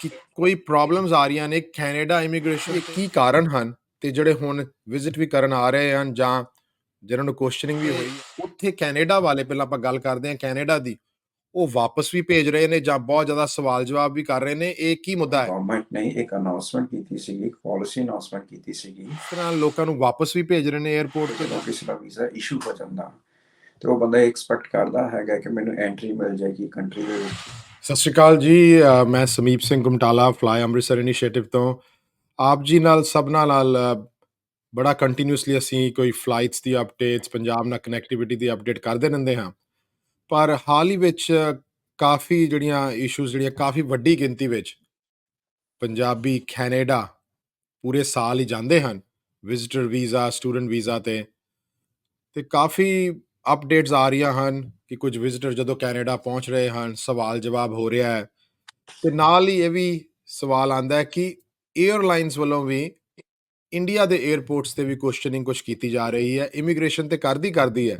ਕਿ ਕੋਈ ਪ੍ਰੋਬਲਮਸ ਆ ਰਹੀਆਂ ਨੇ ਕੈਨੇਡਾ ਇਮੀਗ੍ਰੇਸ਼ਨ ਦੇ ਕੀ ਕਾਰਨ ਹਨ ਤੇ ਜਿਹੜੇ ਹੁਣ ਵਿਜ਼ਿਟ ਵੀ ਕਰਨ ਆ ਰਹੇ ਹਨ ਜਾਂ ਜਿਹਨਾਂ ਨੂੰ ਕੁਐਸਚਨਿੰਗ ਵੀ ਹੋਈ। ਉੱਥੇ ਕੈਨੇਡਾ ਵਾਲੇ ਪਹਿਲਾਂ ਆਪਾਂ ਗੱਲ ਕਰਦੇ ਹਾਂ ਕੈਨੇਡਾ ਦੀ ਉਹ ਵਾਪਸ ਵੀ ਭੇਜ ਰਹੇ ਨੇ ਜਾਂ ਬਹੁਤ ਜ਼ਿਆਦਾ ਸਵਾਲ ਜਵਾਬ ਵੀ ਕਰ ਰਹੇ ਨੇ ਇਹ ਕੀ ਮੁੱਦਾ ਹੈ ਗਵਰਨਮੈਂਟ ਨੇ ਇੱਕ ਅਨਾਉਂਸਮੈਂਟ ਕੀਤੀ ਸੀਗੀ ਇੱਕ ਪਾਲਿਸੀ ਅਨਾਉਂਸਮੈਂਟ ਕੀਤੀ ਸੀਗੀ ਇਸ ਤਰ੍ਹਾਂ ਲੋਕਾਂ ਨੂੰ ਵਾਪਸ ਵੀ ਭੇਜ ਰਹੇ ਨੇ 에ਅਰਪੋਰਟ ਤੇ ਜਦੋਂ ਕਿਸੇ ਦਾ ਵੀਜ਼ਾ ਇਸ਼ੂ ਹੋ ਜਾਂਦਾ ਤੇ ਉਹ ਬੰਦਾ ਐਕਸਪੈਕਟ ਕਰਦਾ ਹੈਗਾ ਕਿ ਮੈਨੂੰ ਐਂਟਰੀ ਮਿਲ ਜਾਏਗੀ ਕੰਟਰੀ ਦੇ ਵਿੱਚ। ਸਤਿ ਸ਼੍ਰੀ ਅਕਾਲ ਜੀ ਮੈਂ ਸਮੀਪ ਸਿੰਘ ਗੁਮਟਾਲਾ ਫਲਾਈ ਅੰਮ੍ਰਿਤਸਰ ਇਨੀਸ਼ੀਏਟਿਵ ਤੋਂ। ਆਪ ਜੀ ਨਾਲ, ਸਭਨਾਂ ਨਾਲ ਬੜਾ ਕੰਟੀਨਿਊਸਲੀ ਅਸੀਂ ਕੋਈ ਫਲਾਈਟਸ ਦੀ ਅਪਡੇਟਸ ਪੰਜਾਬ ਨਾਲ ਕਨੈਕਟੀਵਿਟੀ ਦੀ ਅਪਡੇਟ ਕਰਦੇ ਰਹਿੰਦੇ ਹਾਂ। ਪਰ ਹਾਲ ਹੀ ਵਿੱਚ ਕਾਫੀ ਜਿਹੜੀਆਂ ਇਸ਼ੂਜ਼ ਜਿਹੜੀਆਂ ਕਾਫੀ ਵੱਡੀ ਗਿਣਤੀ ਵਿੱਚ ਪੰਜਾਬੀ ਕੈਨੇਡਾ ਪੂਰੇ ਸਾਲ ਹੀ ਜਾਂਦੇ ਹਨ। ਵਿਜ਼ਿਟਰ ਵੀਜ਼ਾ ਸਟੂਡੈਂਟ ਵੀਜ਼ਾ ਤੇ। ਤੇ ਕਾਫੀ ਅਪਡੇਟਸ ਆ ਰਹੀਆਂ ਹਨ ਕਿ ਕੁਝ ਵਿਜ਼ਿਟਰ ਜਦੋਂ ਕੈਨੇਡਾ ਪਹੁੰਚ ਰਹੇ ਹਨ, ਸਵਾਲ ਜਵਾਬ ਹੋ ਰਿਹਾ ਹੈ। ਤੇ ਨਾਲ ਹੀ ਇਹ ਵੀ ਸਵਾਲ ਆਂਦਾ ਹੈ ਕਿ 에ਅਰਲਾਈਨਸ ਵੱਲੋਂ ਵੀ ਇੰਡੀਆ ਦੇ 에ਅਰਪੋਰਟਸ ਤੇ ਵੀ ਕੁਐਸਚਨਿੰਗ ਕੁਝ ਕੀਤੀ ਜਾ ਰਹੀ ਹੈ। ਇਮੀਗ੍ਰੇਸ਼ਨ ਤੇ ਕਰਦੀ ਕਰਦੀ ਹੈ,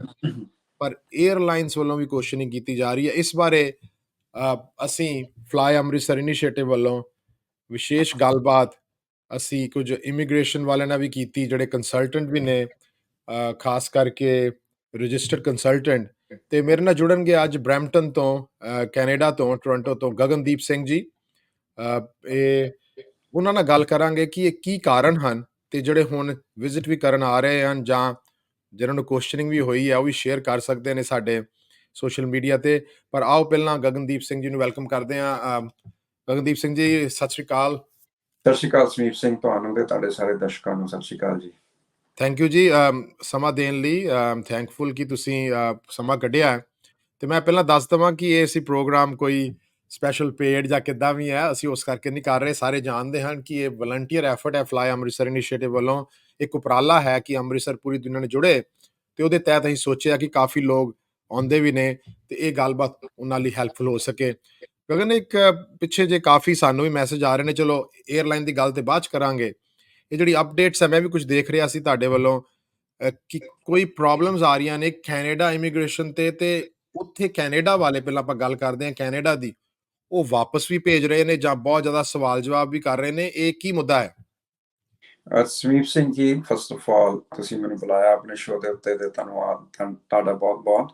ਪਰ 에ਅਰਲਾਈਨਸ ਵੱਲੋਂ ਵੀ ਕੁਐਸਚਨਿੰਗ ਕੀਤੀ ਜਾ ਰਹੀ ਹੈ। ਇਸ ਬਾਰੇ ਅਸੀਂ ਫਲਾਈ ਅੰਮ੍ਰਿਤਸਰ ਇਨੀਸ਼ੀਏਟਿਵ ਵੱਲੋਂ ਵਿਸ਼ੇਸ਼ ਗੱਲਬਾਤ ਅਸੀਂ ਕੁਝ ਇਮੀਗ੍ਰੇਸ਼ਨ ਵਾਲਿਆਂ ਨਾਲ ਵੀ ਕੀਤੀ, ਜਿਹੜੇ ਕੰਸਲਟੈਂਟ ਵੀ ਨੇ ਖਾਸ ਕਰਕੇ ਰਜਿਸਟਰਡ ਕੰਸਲਟੈਂਟ ਤੇ ਮੇਰੇ ਨਾਲ ਜੁੜਨਗੇ ਅੱਜ ਬ੍ਰੈਂਪਟਨ ਤੋਂ ਕੈਨੇਡਾ ਤੋਂ, ਟੋਰਾਂਟੋ ਤੋਂ ਗਗਨਦੀਪ ਸਿੰਘ ਜੀ। ਇਹ ਉਹਨਾਂ ਨਾਲ ਗੱਲ ਕਰਾਂਗੇ ਕਿ ਇਹ ਕੀ ਕਾਰਨ ਹਨ ਤੇ ਜਿਹੜੇ ਹੁਣ ਵਿਜ਼ਿਟ ਵੀ ਕਰਨ ਆ ਰਹੇ ਹਨ ਜਾਂ ਜਿਹਨਾਂ ਨੂੰ ਕੁਐਸਚਨਿੰਗ ਵੀ ਹੋਈ ਹੈ ਉਹ ਵੀ ਸ਼ੇਅਰ ਕਰ ਸਕਦੇ ਨੇ ਸਾਡੇ ਸੋਸ਼ਲ ਮੀਡੀਆ ਤੇ। ਪਰ ਆਓ ਪਹਿਲਾਂ ਗਗਨਦੀਪ ਸਿੰਘ ਜੀ ਨੂੰ ਵੈਲਕਮ ਕਰਦੇ ਹਾਂ। ਗਗਨਦੀਪ ਸਿੰਘ ਜੀ, ਸਤਿ ਸ਼੍ਰੀ ਅਕਾਲ। ਸਤਿ ਸ਼੍ਰੀ ਅਕਾਲ ਸਮੀਪ ਸਿੰਘ, ਤੁਹਾਨੂੰ ਤੇ ਤੁਹਾਡੇ ਸਾਰੇ ਦਰਸ਼ਕਾਂ ਨੂੰ ਸਤਿ ਸ਼੍ਰੀ ਅਕਾਲ ਜੀ। ਥੈਂਕ ਯੂ ਜੀ ਅਮ, ਸਮਾਂ ਦੇਣ ਲਈ ਥੈਂਕਫੁਲ ਕਿ ਤੁਸੀਂ ਅ, ਸਮਾਂ ਕੱਢਿਆ ਹੈ। ਤੇ ਮੈਂ ਪਹਿਲਾਂ ਦੱਸ ਦਵਾਂ ਕਿ ਇਹ ਅਸੀਂ ਪ੍ਰੋਗਰਾਮ ਕੋਈ ਸਪੈਸ਼ਲ ਪੇਡ ਜਾਂ ਕਿੱਦਾਂ ਵੀ ਹੈ ਅਸੀਂ ਉਸ ਕਰਕੇ ਨਹੀਂ ਕਰ ਰਹੇ। ਸਾਰੇ ਜਾਣਦੇ ਹਨ ਕਿ ਇਹ ਵਲੰਟੀਅਰ ਐਫਰਟ ਹੈ ਫਲਾਈ ਅੰਮ੍ਰਿਤਸਰ ਇਨੀਸ਼ੀਏਟਿਵ ਵੱਲੋਂ ਇੱਕ ਉਪਰਾਲਾ ਹੈ ਕਿ ਅੰਮ੍ਰਿਤਸਰ ਪੂਰੀ ਦੁਨੀਆ ਨਾਲ ਜੁੜੇ ਤੇ ਉਹਦੇ ਤਹਿਤ ਅਸੀਂ ਸੋਚਿਆ ਕਿ ਕਾਫੀ ਲੋਕ ਆਉਂਦੇ ਵੀ ਨੇ ਤੇ ਇਹ ਗੱਲਬਾਤ ਉਹਨਾਂ ਲਈ ਹੈਲਪਫੁਲ ਹੋ ਸਕੇ। ਗਗਨ ਇੱਕ ਅ, ਪਿੱਛੇ ਜੇ ਕਾਫੀ ਸਾਨੂੰ ਵੀ ਮੈਸੇਜ ਆ ਰਹੇ ਨੇ ਚਲੋ 에ਅਰਲਾਈਨ ਦੀ ਗੱਲ ਤੇ ਬਾਅਦ ਚ ਕਰਾਂਗੇ। ਇਹ ਜਿਹੜੀ ਅਪਡੇਟਸ ਹੈ ਮੈਂ ਵੀ ਕੁਝ ਦੇਖ ਰਿਹਾ ਸੀ ਤੁਹਾਡੇ ਵੱਲੋਂ ਕਿ ਕੋਈ ਪ੍ਰੋਬਲਮਸ ਆ ਰਹੀਆਂ ਨੇ ਕੈਨੇਡਾ ਇਮੀਗ੍ਰੇਸ਼ਨ ਤੇ ਤੇ ਉੱਥੇ ਕੈਨੇਡਾ ਵਾਲੇ ਪਹਿਲਾਂ ਆਪਾਂ ਗੱਲ ਕਰਦੇ ਹਾਂ ਕੈਨੇਡਾ ਦੀ, ਉਹ ਵਾਪਸ ਵੀ ਭੇਜ ਰਹੇ ਨੇ ਜਾਂ ਬਹੁਤ ਜ਼ਿਆਦਾ ਸਵਾਲ ਜਵਾਬ ਵੀ ਕਰ ਰਹੇ ਨੇ, ਇਹ ਕੀ ਮੁੱਦਾ ਹੈ? ਅਹ Singh ji first of all ਤੁਸੀਂ ਮੈਨੂੰ ਬੁਲਾਇਆ ਆਪਣੇ ਸ਼ੋਅ ਦੇ ਉੱਤੇ ਤੇ ਧੰਨਵਾਦ ਤੁਹਾਡਾ ਬਹੁਤ ਬਹੁਤ।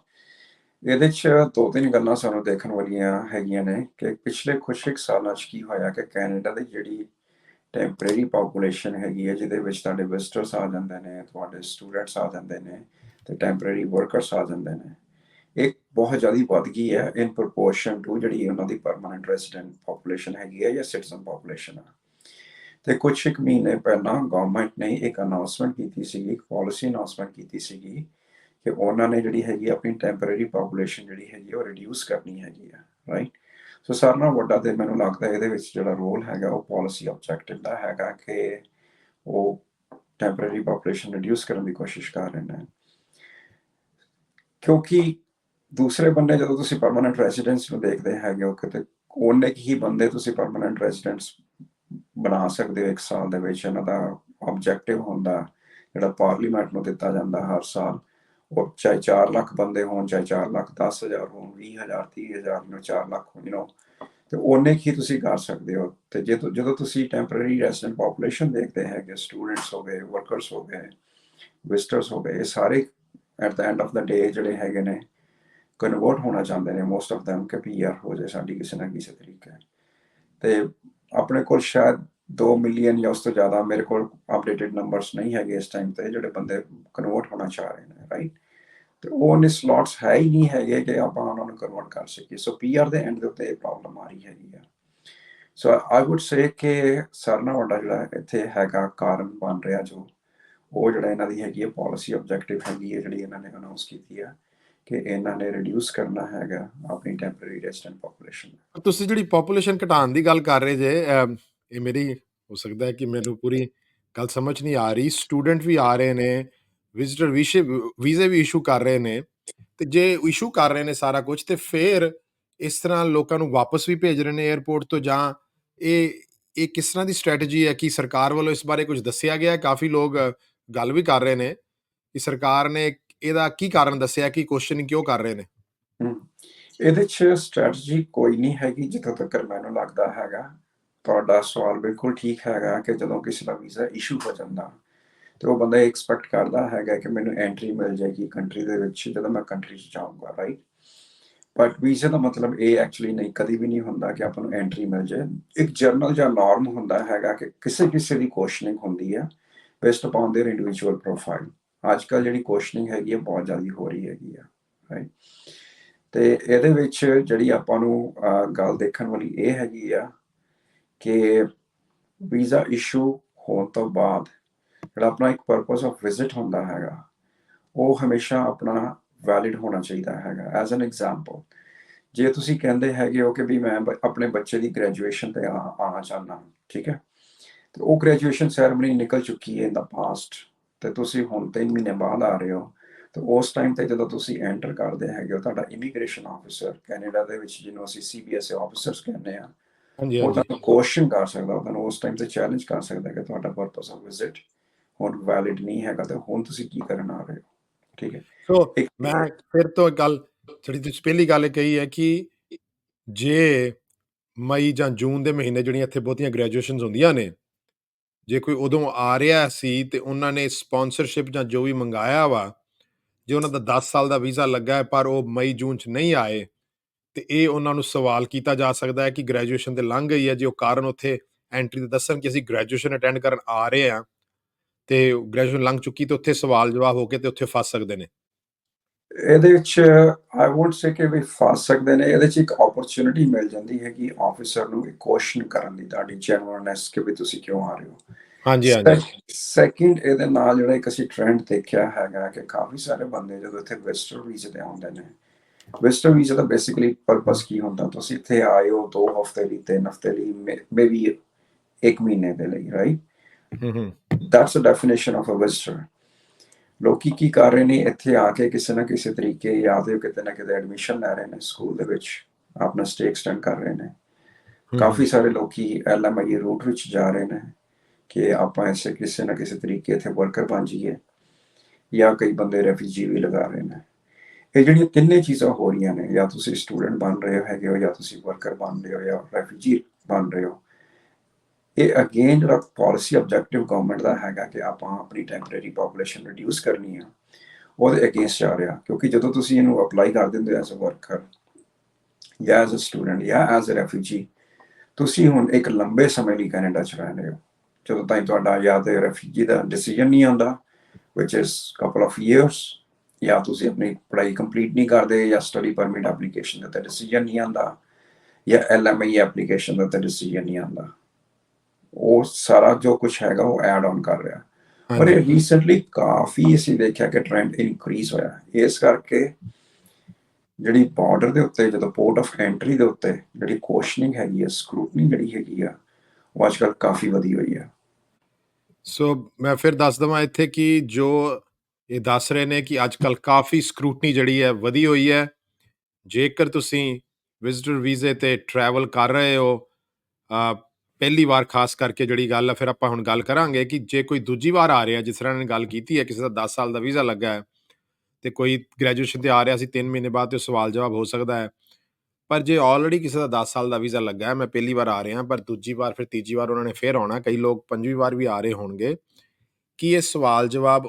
ਇਹਦੇ ਚ ਦੋ ਤਿੰਨ ਗੱਲਾਂ ਸਾਨੂੰ ਦੇਖਣ ਵਾਲੀਆਂ ਹੈਗੀਆਂ ਨੇ ਕਿ ਪਿਛਲੇ ਕੁਛ ਸਾਲਾਂ ਚ ਕੀ ਹੋਇਆ ਕਿ ਕੈਨੇਡਾ ਦੀ ਜਿਹੜੀ ਟੈਂਪਰੇਰੀ ਪੋਪੂਲੇਸ਼ਨ ਹੈਗੀ ਹੈ, ਜਿਹਦੇ ਵਿੱਚ ਤੁਹਾਡੇ ਵਿਜ਼ਟਰਸ ਆ ਜਾਂਦੇ ਨੇ, ਤੁਹਾਡੇ ਸਟੂਡੈਂਟਸ ਆ ਜਾਂਦੇ ਨੇ ਤੇ ਟੈਂਪਰੇਰੀ ਵਰਕਰਸ ਆ ਜਾਂਦੇ ਨੇ। ਇੱਕ ਬਹੁਤ ਜ਼ਿਆਦਾ ਵੱਧ ਗਈ ਹੈ ਇਨ ਪ੍ਰੋਪੋਰਸ਼ਨ ਟੂ ਜਿਹੜੀ ਉਹਨਾਂ ਦੀ ਪਰਮਨੈਂਟ ਰੈਜ਼ੀਡੈਂਟ ਪੋਪੂਲੇਸ਼ਨ ਹੈਗੀ ਹੈ ਜਾਂ ਸਿਟੀਜ਼ਨ ਪੋਪੂਲੇਸ਼ਨ ਹੈ ਤੇ ਕੁਝ ਇੱਕ ਮਹੀਨੇ ਪਹਿਲਾਂ ਗਵਰਨਮੈਂਟ ਨੇ ਇੱਕ ਅਨਾਉਂਸਮੈਂਟ ਕੀਤੀ ਸੀਗੀ ਇੱਕ ਪਾਲਿਸੀ ਅਨਾਉਂਸਮੈਂਟ ਕੀਤੀ ਸੀਗੀ ਕਿ ਉਹਨਾਂ ਨੇ ਜਿਹੜੀ ਹੈਗੀ ਆਪਣੀ ਟੈਂਪਰੇਰੀ ਪੋਪੂਲੇਸ਼ਨ ਜਿਹੜੀ ਹੈਗੀ ਆ ਉਹ ਰਿਡਿਊਸ ਕਰਨੀ ਹੈਗੀ ਆ ਰਾਈਟ ਸੋ ਸਾਰਿਆਂ ਨਾਲੋਂ ਵੱਡਾ ਤੇ ਮੈਨੂੰ ਲੱਗਦਾ ਇਹਦੇ ਵਿੱਚ ਜਿਹੜਾ ਰੋਲ ਹੈਗਾ, ਉਹ ਪਾਲਿਸੀ ਆਬਜੈਕਟਿਵ ਦਾ ਹੈਗਾ ਕਿ ਉਹ ਟੈਂਪਰੇਰੀ ਪੋਪੂਲੇਸ਼ਨ ਰਿਡਿਊਸ ਕਰਨ ਦੀ ਕੋਸ਼ਿਸ਼ ਕਰ ਰਹੇ ਨੇ। ਕਿਉਂਕਿ ਦੂਸਰੇ ਬੰਦੇ ਜਦੋਂ ਤੁਸੀਂ ਪਰਮਨੈਂਟ ਰੈਜੀਡੈਂਟਸ ਨੂੰ ਦੇਖਦੇ ਹੈਗੇ ਹੋ, ਕਿਤੇ ਉਹਨੇ ਕੀ ਹੀ ਬੰਦੇ ਤੁਸੀਂ ਪਰਮਨੈਂਟ ਰੈਜ਼ੀਡੈਂਟਸ ਬਣਾ ਸਕਦੇ ਹੋ ਇੱਕ ਸਾਲ ਦੇ ਵਿੱਚ, ਇਹਨਾਂ ਦਾ ਆਬਜੈਕਟਿਵ ਹੁੰਦਾ, ਜਿਹੜਾ ਪਾਰਲੀਮੈਂਟ ਨੂੰ ਦਿੱਤਾ ਜਾਂਦਾ ਹਰ ਸਾਲ। ਉਹ ਚਾਹੇ 4 ਲੱਖ ਬੰਦੇ ਹੋਣ ਚਾਹੇ 4 ਲੱਖ 10 ਹਜ਼ਾਰ ਹੋਣ 20 ਹਜ਼ਾਰ 30 ਹਜ਼ਾਰ ਨੂੰ 4 ਲੱਖ ਹੋਣ you know, ਤੇ ਉਹਨੇ ਕੀ ਤੁਸੀਂ ਕਰ ਸਕਦੇ ਹੋ? ਤੇ ਜੇ ਜਦੋਂ ਤੁਸੀਂ ਟੈਂਪਰੇਰੀ ਰੈਜ਼ੀਡੈਂਟ ਪੋਪੂਲੇਸ਼ਨ ਦੇਖਦੇ ਹੈਗੇ ਸਟੂਡੈਂਟਸ ਹੋ ਗਏ ਵਰਕਰਸ ਹੋ ਗਏ ਵਿਜ਼ਟਰਸ ਹੋ ਗਏ ਇਹ ਸਾਰੇ at the end of the day ਜਿਹੜੇ ਹੈਗੇ ਨੇ ਕਨਵਰਟ ਹੋਣਾ ਚਾਹੁੰਦੇ ਨੇ ਮੋਸਟ ਆਫ them ਕਿ ਪੀਆਰ ਹੋ ਜਾਏ ਸਾਡੀ ਕਿਸੇ ਨਾ ਕਿਸੇ ਤਰੀਕੇ ਤੇ ਆਪਣੇ ਕੋਲ ਸ਼ਾਇਦ 2 ਮਿਲੀਅਨ ਜਾਂ ਉਸ ਤੋਂ ਜ਼ਿਆਦਾ ਮੇਰੇ ਕੋਲ ਅਪਡੇਟਡ ਨੰਬਰਸ ਨਹੀਂ ਹੈਗੇ ਇਸ ਟਾਈਮ ਤੇ, ਜਿਹੜੇ ਬੰਦੇ ਕਨਵਰਟ ਹੋਣਾ ਚਾਹ ਰਹੇ ਨੇ ਰਾਈਟ ਤੇ ਉਹ ਸਲੋਟਸ ਹੈ ਹੀ ਨਹੀਂ ਹੈਗੇ ਕਿ ਆਪਾਂ ਉਹਨਾਂ ਨੂੰ ਕਨਵਰਟ ਕਰ ਸਕੀਏ। ਸੋ ਪੀਆਰ ਦੇ ਐਂਡ ਦੇ ਉੱਤੇ ਇਹ ਪ੍ਰੋਬਲਮ ਆ ਰਹੀ ਹੈਗੀ ਆ। ਸੋ ਆਈ ਊਡ ਸੇ ਕਿ ਸਾਰਿਆਂ ਵੱਡਾ ਜਿਹੜਾ ਇੱਥੇ ਹੈਗਾ ਕਾਰਨ ਬਣ ਰਿਹਾ ਜੋ, ਉਹ ਜਿਹੜਾ ਇਹਨਾਂ ਦੀ ਹੈਗੀ ਹੈ ਪਾਲਿਸੀ ਆਬਜੈਕਟਿਵ ਹੈਗੀ ਹੈ ਜਿਹੜੀ ਇਹਨਾਂ ਨੇ ਅਨਾਉਂਸ ਕੀਤੀ ਹੈ ਕਿ ਇਹਨਾਂ ਨੇ ਰਿਡਿਊਸ ਕਰਨਾ ਹੈਗਾ ਆਪਣੀ ਟੈਂਪਰੇਰੀ ਰੈਜ਼ੀਡੈਂਟ ਪੋਪੂਲੇਸ਼ਨ ਤੁਸੀਂ ਜਿਹੜੀ ਪੋਪੂਲੇਸ਼ਨ ਘਟਾਉਣ ਦੀ ਗੱਲ ਕਰ ਰਹੇ ਜੇ ਇਹ ਮੇਰੀ, ਹੋ ਸਕਦਾ ਹੈ ਕਿ ਮੈਨੂੰ ਪੂਰੀ ਗੱਲ ਸਮਝ ਨਹੀਂ ਆ ਰਹੀ। ਸਟੂਡੈਂਟ ਵੀ ਆ ਰਹੇ ਨੇ ਵਿਜ਼ਿਟਰ ਵੀਸ਼ੇ ਵੀਜ਼ੇ ਵੀ ਇਸ਼ੂ ਕਰ ਰਹੇ ਨੇ। ਤੇ ਜੇ ਇਸ਼ੂ ਕਰ ਰਹੇ ਨੇ ਸਾਰਾ ਕੁਝ ਤੇ ਫਿਰ ਇਸ ਤਰ੍ਹਾਂ ਲੋਕਾਂ ਨੂੰ ਵਾਪਸ ਵੀ ਭੇਜ ਰਹੇ ਨੇ 에ਅਰਪੋਰਟ ਤੋਂ ਜਾਂ ਇਹ ਇਹ ਕਿਸ ਤਰ੍ਹਾਂ ਦੀ ਸਟ੍ਰੈਟਜੀ ਹੈ ਕਿ ਸਰਕਾਰ ਵੱਲੋਂ ਇਸ ਬਾਰੇ ਕੁਝ ਦੱਸਿਆ ਗਿਆ ਹੈ? ਕਾਫੀ ਲੋਕ ਗੱਲ ਵੀ ਕਰ ਰਹੇ ਨੇ ਕਿ ਸਰਕਾਰ ਨੇ ਇਹਦਾ ਕੀ ਕਾਰਨ ਦੱਸਿਆ ਕਿ ਕੁਐਸਚਨ ਕਿਉਂ ਕਰ ਰਹੇ ਨੇ? ਇਹਦੇ 'ਚ ਸਟ੍ਰੈਟਜੀ ਕੋਈ ਨਹੀਂ ਹੈਗੀ ਜਿੱਥੋਂ ਤੱਕ ਮੈਨੂੰ ਲੱਗਦਾ ਹੈਗਾ। ਤੁਹਾਡਾ ਸਵਾਲ ਬਿਲਕੁਲ ਠੀਕ ਹੈਗਾ ਕਿ ਜਦੋਂ ਕਿਸੇ ਦਾ ਵੀਜ਼ਾ ਇਸ਼ੂ ਹੋ ਜਾਂਦਾ ਤੇ ਉਹ ਬੰਦਾ ਐਕਸਪੈਕਟ ਕਰਦਾ ਹੈਗਾ ਕਿ ਮੈਨੂੰ ਐਂਟਰੀ ਮਿਲ ਜਾਏਗੀ ਕੰਟਰੀ ਦੇ ਵਿੱਚ ਜਦੋਂ ਮੈਂ ਕੰਟਰੀ 'ਚ ਜਾਊਂਗਾ ਰਾਈਟ ਬਟ ਵੀਜ਼ਾ ਦਾ ਮਤਲਬ ਇਹ ਐਕਚੁਅਲੀ ਨਹੀਂ ਕਦੀ ਵੀ ਨਹੀਂ ਹੁੰਦਾ ਕਿ ਆਪਾਂ ਨੂੰ ਐਂਟਰੀ ਮਿਲ ਜਾਏ ਇੱਕ ਜਰਨਲ ਜਾਂ ਨਾਰਮ ਹੁੰਦਾ ਹੈਗਾ ਕਿ ਕਿਸੇ ਕਿਸੇ ਦੀ ਕੁਐਸਚਨਿੰਗ ਹੁੰਦੀ ਹੈ based upon their individual profile ਅੱਜ ਕੱਲ ਜਿਹੜੀ ਕੁਐਸਚਨਿੰਗ ਹੈਗੀ ਹੈ ਬਹੁਤ ਜ਼ਿਆਦਾ ਹੋ ਰਹੀ ਹੈਗੀ ਆ ਰਾਈਟ ਤੇ ਇਹਦੇ ਵਿੱਚ ਜਿਹੜੀ ਆਪਾਂ ਨੂੰ ਅਹ, ਗੱਲ ਦੇਖਣ ਵਾਲੀ ਇਹ ਹੈਗੀ ਆ ਕਿ ਵੀਜ਼ਾ ਇਸ਼ੂ ਹੋਣ ਤੋਂ ਬਾਅਦ ਜਿਹੜਾ ਆਪਣਾ ਇੱਕ ਪਰਪਸ ਆਫ ਵਿਜ਼ਿਟ ਹੁੰਦਾ ਹੈਗਾ, ਉਹ ਹਮੇਸ਼ਾ ਆਪਣਾ ਵੈਲਿਡ ਹੋਣਾ ਚਾਹੀਦਾ ਹੈਗਾ ਐਜ਼ ਐਨ ਐਗਜ਼ਾਮਪਲ ਜੇ ਤੁਸੀਂ ਕਹਿੰਦੇ ਹੈਗੇ ਹੋ ਕਿ ਵੀ ਮੈਂ ਬ- ਆਪਣੇ ਬੱਚੇ ਦੀ ਗ੍ਰੈਜੂਏਸ਼ਨ ਤੇ ਆ- ਆਉਣਾ ਚਾਹੁੰਦਾ ਠੀਕ ਹੈ? ਤੇ ਉਹ ਗ੍ਰੈਜੂਏਸ਼ਨ ਸੈਰਮਨੀ ਨਿਕਲ ਚੁੱਕੀ ਹੈ ਇਨ ਦਾ ਪਾਸਟ ਤੇ ਤੁਸੀਂ ਹੁਣ 3 ਮਹੀਨੇ ਬਾਅਦ ਆ ਰਹੇ ਹੋ, ਤੇ ਉਸ ਟਾਈਮ ਤੇ ਜਦੋਂ ਤੁਸੀਂ ਐਂਟਰ ਕਰਦੇ ਹੈਗੇ ਹੋ, ਤੁਹਾਡਾ ਇਮੀਗ੍ਰੇਸ਼ਨ ਆਫੀਸਰ ਕੈਨੇਡਾ ਦੇ ਵਿੱਚ ਜਿਹਨੂੰ ਅਸੀਂ ਸੀਬੀਐਸਏ ਆਫੀਸਰਸ ਕਹਿੰਦੇ ਆ ਹਾਂਜੀ ਉਹ ਤੁਹਾਨੂੰ ਕੁਐਸਚਨ ਕਰ ਸਕਦਾ ਉਹ ਤੁਹਾਨੂੰ ਉਸ ਟਾਈਮ ਤੇ ਚੈਲੰਜ ਕਰ ਸਕਦਾ ਕਿ ਤੁਹਾਡਾ ਪਰਪਸ ਆਫ ਵਿਜ਼ਿਟ ਹੁਣ ਵੈਲਿਡ ਨਹੀਂ ਹੈਗਾ ਤੇ ਹੁਣ ਤੁਸੀਂ ਕੀ ਕਰਨ ਆ ਰਹੇ ਹੋ? ਠੀਕ ਹੈ। ਸੋ ਮੈਂ ਫਿਰ ਤੋਂ ਇੱਕ ਗੱਲ ਜਿਹੜੀ ਤੁਸੀਂ ਪਹਿਲੀ ਗੱਲ ਕਹੀ ਹੈ ਕਿ ਜੇ ਮਈ ਜਾਂ ਜੂਨ ਦੇ ਮਹੀਨੇ ਜਿਹੜੀਆਂ ਇੱਥੇ ਬਹੁਤੀਆਂ ਗ੍ਰੈਜੂਏਸ਼ਨਸ ਹੁੰਦੀਆਂ ਨੇ ਜੇ ਕੋਈ ਉਦੋਂ ਆ ਰਿਹਾ ਸੀ ਤੇ ਉਹਨਾਂ ਨੇ ਸਪਾਂਸਰਸ਼ਿਪ ਜਾਂ ਜੋ ਵੀ ਮੰਗਾਇਆ ਵਾ ਜੇ ਉਹਨਾਂ ਦਾ 10 ਸਾਲ ਦਾ ਵੀਜ਼ਾ ਲੱਗਾ ਹੈ ਪਰ ਉਹ ਮਈ ਜੂਨ ਚ ਨਹੀਂ ਆਏ ਤੇ ਇਹ ਉਹਨਾਂ ਨੂੰ ਸਵਾਲ ਕੀਤਾ ਜਾ ਸਕਦਾ ਹੈ ਕਿ ਗ੍ਰੈਜੂਏਸ਼ਨ ਤੇ ਲੰਘ ਗਈ ਹੈ ਜੇ ਉਹ ਕਾਰਨ ਉੱਥੇ ਐਂਟਰੀ ਤੇ ਦੱਸਣ ਕਿ ਅਸੀਂ ਗ੍ਰੈਜੂਏਸ਼ਨ ਅਟੈਂਡ ਕਰਨ ਆ ਰਹੇ ਆ ਤੇ ਗ੍ਰੈਜੂਏਸ਼ਨ ਲੰਘ ਚੁੱਕੀ ਤੇ ਉੱਥੇ ਸਵਾਲ ਜਵਾਬ ਹੋ ਕੇ ਤੇ ਉੱਥੇ ਫਸ ਸਕਦੇ ਨੇ। ਇਹਦੇ ਵਿੱਚ ਆਈ ਵੁੱਡ ਸੇ ਕਿ ਵੀ ਫਸ ਸਕਦੇ ਨੇ ਇਹਦੇ ਵਿੱਚ ਇੱਕ ਓਪਰਚ्युनिटी ਮਿਲ ਜਾਂਦੀ ਹੈ ਕਿ ਆਫੀਸਰ ਨੂੰ ਇੱਕ ਕੁਐਸਚਨ ਕਰਨ ਦੀ ਤੁਹਾਡੀ ਜੈਨੂਇਨਨੈਸ ਕਿ ਵੀ ਤੁਸੀਂ ਕਿਉਂ ਆ ਰਹੇ ਹੋ। ਹਾਂਜੀ ਹਾਂਜੀ। ਸੈਕਿੰਡ ਇਹਦੇ ਨਾਲ ਜਿਹੜਾ ਇੱਕ ਅਸੀਂ ਟ੍ਰੈਂਡ ਦੇਖਿਆ ਹੈਗਾ ਕਿ ਕਾਫੀ ਸਾਰੇ ਬੰਦੇ ਜਦੋਂ ਇੱਥੇ ਵੈਸਟਰਨ ਵੀਜ਼ੇ ਤੇ ਆਉਂਦੇ ਨੇ ਵਿਜ਼ਟਰ ਵੀਜ਼ਾ ਦਾ ਬੇਸਿਕਲੀ ਪਰਪਸ ਕੀ ਹੁੰਦਾ? ਤੁਸੀਂ ਇੱਥੇ ਆਏ ਹੋ 2 ਹਫ਼ਤੇ ਲਈ 3 ਹਫ਼ਤੇ ਲਈ ਮੇਬੀ 1 ਮਹੀਨੇ ਦੇ ਲਈ ਰਾਈਟ ਹੂੰ ਹੂੰ। That's the definition of a visitor ਲੋਕੀ ਕੀ ਕਰ ਰਹੇ ਨੇ? ਇੱਥੇ ਆ ਕੇ ਕਿਸੇ ਨਾ ਕਿਸੇ ਤਰੀਕੇ ਜਾਂ ਤੇ ਕਿਤੇ ਨਾ ਕਿਤੇ ਐਡਮਿਸ਼ਨ ਲੈ ਰਹੇ ਨੇ ਸਕੂਲ ਦੇ ਵਿੱਚ ਆਪਣਾ ਸਟੇ ਐਕਸਟੈਂਡ ਕਰ ਰਹੇ ਨੇ। ਕਾਫੀ ਸਾਰੇ ਲੋਕੀ ਐਲਐਮਆਈ ਰੂਟ ਵਿੱਚ ਜਾ ਰਹੇ ਨੇ ਕਿ ਆਪਾਂ ਐਸੇ ਕਿਸੇ ਨਾ ਕਿਸੇ ਤਰੀਕੇ ਇੱਥੇ ਵਰਕਰ ਬਣ ਜਾਈਏ ਜਾਂ ਕਈ ਬੰਦੇ ਰੈਫਿਊਜੀ ਵੀ ਲਗਾ ਰਹੇ ਨੇ। ਇਹ ਜਿਹੜੀਆਂ ਤਿੰਨੇ ਚੀਜ਼ਾਂ ਹੋ ਰਹੀਆਂ ਨੇ, ਜਾਂ ਤੁਸੀਂ ਸਟੂਡੈਂਟ ਬਣ ਰਹੇ ਹੋ, ਹੈਗੇ ਹੋ, ਜਾਂ ਤੁਸੀਂ ਵਰਕਰ ਬਣ ਰਹੇ ਹੋ, ਜਾਂ ਰੈਫਿਊਜੀ ਬਣ ਰਹੇ ਹੋ, ਇਹ ਅਗੇਨ ਜਿਹੜਾ ਪਾਲਿਸੀ ਆਬਜੈਕਟਿਵ ਗਵਰਨਮੈਂਟ ਦਾ ਹੈਗਾ ਕਿ ਆਪਾਂ ਆਪਣੀ ਟੈਂਪਰੇਰੀ ਪੋਪੂਲੇਸ਼ਨ ਰਿਡਿਊਸ ਕਰਨੀ ਆ, ਉਹਦੇ ਅਗੇਂਸਟ ਜਾ ਰਿਹਾ, ਕਿਉਂਕਿ ਜਦੋਂ ਤੁਸੀਂ ਇਹਨੂੰ ਅਪਲਾਈ ਕਰ ਦਿੰਦੇ ਹੋ ਐਜ਼ ਅ ਵਰਕਰ ਜਾਂ ਐਜ਼ ਅ ਸਟੂਡੈਂਟ ਜਾਂ ਐਜ਼ ਅ ਰੈਫਿਊਜੀ ਤੁਸੀਂ ਹੁਣ ਇੱਕ ਲੰਬੇ ਸਮੇਂ ਲਈ ਕੈਨੇਡਾ ਚ ਰਹਿ ਰਹੇ ਹੋ। ਜਦੋਂ ਤਾਈਂ ਤੁਹਾਡਾ ਜਾਂ ਤੇ ਰੈਫਿਊਜੀ ਦਾ ਡਿਸੀਜਨ ਨਹੀਂ ਆਉਂਦਾ, which is couple of years ਜਾਂ ਤੁਸੀਂ ਆਪਣੀ ਪੜ੍ਹਾਈ ਕੰਪਲੀਟ ਨਹੀਂ ਕਰਦੇ ਜਾਂ ਸਟੱਡੀ ਪਰਮਿਟ ਐਪਲੀਕੇਸ਼ਨ ਦਾ ਤਾਂ ਡਿਸੀਜਨ ਨਹੀਂ ਆਉਂਦਾ ਜਾਂ ਐਲਐਮਆਈ ਐਪਲੀਕੇਸ਼ਨ ਦਾ ਤਾਂ ਡਿਸੀਜਨ ਨਹੀਂ ਆਉਂਦਾ। ਉਹ ਸਾਰਾ ਜੋ ਕੁਝ ਹੈਗਾ ਉਹ ਐਡ ਆਨ ਕਰ ਰਿਹਾ। ਪਰ ਇਹ ਰੀਸੈਂਟਲੀ ਕਾਫੀ ਅਸੀਂ ਦੇਖਿਆ ਕਿ ਟ੍ਰੈਂਡ ਇਨਕਰੀਜ਼ ਹੋਇਆ। ਇਸ ਕਰਕੇ ਜਿਹੜੀ ਬਾਰਡਰ ਦੇ ਉੱਤੇ ਜਦੋਂ ਪੋਰਟ ਆਫ ਐਂਟਰੀ ਦੇ ਉੱਤੇ ਜਿਹੜੀ ਕੁਐਸਚਨਿੰਗ ਹੈਗੀ ਹੈ ਸਕਰੂਟਨੀ ਜਿਹੜੀ ਹੈਗੀ ਆ ਉਹ ਅੱਜ ਕੱਲ੍ਹ ਕਾਫੀ ਵਧੀ ਹੋਈ ਆ। ਸੋ ਮੈਂ ਫਿਰ ਦੱਸ ਦਵਾਂ ਇੱਥੇ ਕਿ ਜੋ ਇਹ ਦੱਸ ਰਹੇ ਨੇ ਕਿ ਅੱਜ ਕੱਲ ਕਾਫੀ ਸਕਰੂਟਨੀ ਜਿਹੜੀ ਹੈ ਵਧੀ ਹੋਈ ਹੈ। ਜੇਕਰ ਤੁਸੀਂ ਵਿਜ਼ਟਰ ਵੀਜ਼ੇ ਤੇ ਟਰੈਵਲ ਕਰ ਰਹੇ ਹੋ ਪਹਿਲੀ ਵਾਰ ਖਾਸ ਕਰਕੇ ਜਿਹੜੀ ਗੱਲ ਆ ਫਿਰ ਆਪਾਂ ਹੁਣ ਗੱਲ ਕਰਾਂਗੇ ਕਿ ਜੇ ਕੋਈ ਦੂਜੀ ਵਾਰ ਆ ਰਿਹਾ, ਜਿਸ ਤਰ੍ਹਾਂ ਨੇ ਗੱਲ ਕੀਤੀ ਹੈ, ਕਿਸੇ ਦਾ 10 ਸਾਲ ਦਾ ਵੀਜ਼ਾ ਲੱਗਾ ਹੈ ਤੇ ਕੋਈ ਗ੍ਰੈਜੂਏਸ਼ਨ ਤੇ ਆ ਰਿਹਾ ਸੀ 3 ਮਹੀਨੇ ਬਾਅਦ ਤੇ ਉਹ ਸਵਾਲ ਜਵਾਬ ਹੋ ਸਕਦਾ ਹੈ। ਪਰ ਜੇ ਆਲਰੇਡੀ ਕਿਸੇ ਦਾ 10 ਸਾਲ ਦਾ ਵੀਜ਼ਾ ਲੱਗਾ ਹੈ, ਮੈਂ ਪਹਿਲੀ ਵਾਰ ਆ ਰਿਹਾ ਪਰ ਦੂਜੀ ਵਾਰ, ਫਿਰ ਤੀਜੀ ਵਾਰ ਉਹਨਾਂ ਨੇ ਫਿਰ ਆਉਣਾ, ਕਈ ਲੋਕ ਪੰਜਵੀਂ ਵਾਰ ਵੀ ਆ ਰਹੇ ਹੋਣਗੇ, ਕਿ ਇਹ ਸਵਾਲ ਜਵਾਬ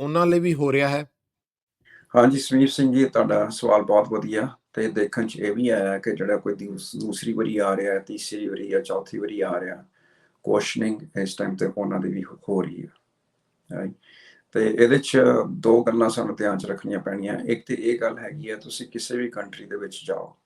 ਉਹਨਾਂ ਲਈ ਵੀ ਹੋ ਰਿਹਾ ਹੈ? ਹਾਂਜੀ ਸਮੀਰ ਸਿੰਘ ਜੀ, ਤੁਹਾਡਾ ਸਵਾਲ ਬਹੁਤ ਵਧੀਆ ਤੇ ਦੇਖਣ ਚ ਇਹ ਵੀ ਆਇਆ ਕਿ ਜਿਹੜਾ ਕੋਈ ਦੂਸਰੀ ਵਾਰੀ ਆ ਰਿਹਾ ਹੈ ਤੀਸਰੀ ਵਾਰੀ ਜਾਂ ਚੌਥੀ ਵਾਰੀ ਆ ਰਿਹਾ ਕੁਐਸਚਨਿੰਗ ਇਸ ਟਾਈਮ ਤੇ ਉਹਨਾਂ ਦੀ ਵੀ ਹੋ- ਰਹੀ ਹੈ। Right? ਤੇ ਇਹਦੇ ਚ ਦੋ ਗੱਲਾਂ ਸਾਨੂੰ ਧਿਆਨ ਚ ਰੱਖਣੀਆਂ ਪੈਣੀਆਂ। ਇੱਕ ਤੇ ਇਹ ਗੱਲ ਹੈਗੀ ਹੈ, ਤੁਸੀਂ ਕਿਸੇ ਵੀ ਕੰਟਰੀ ਦੇ ਵਿੱਚ ਜਾਓ,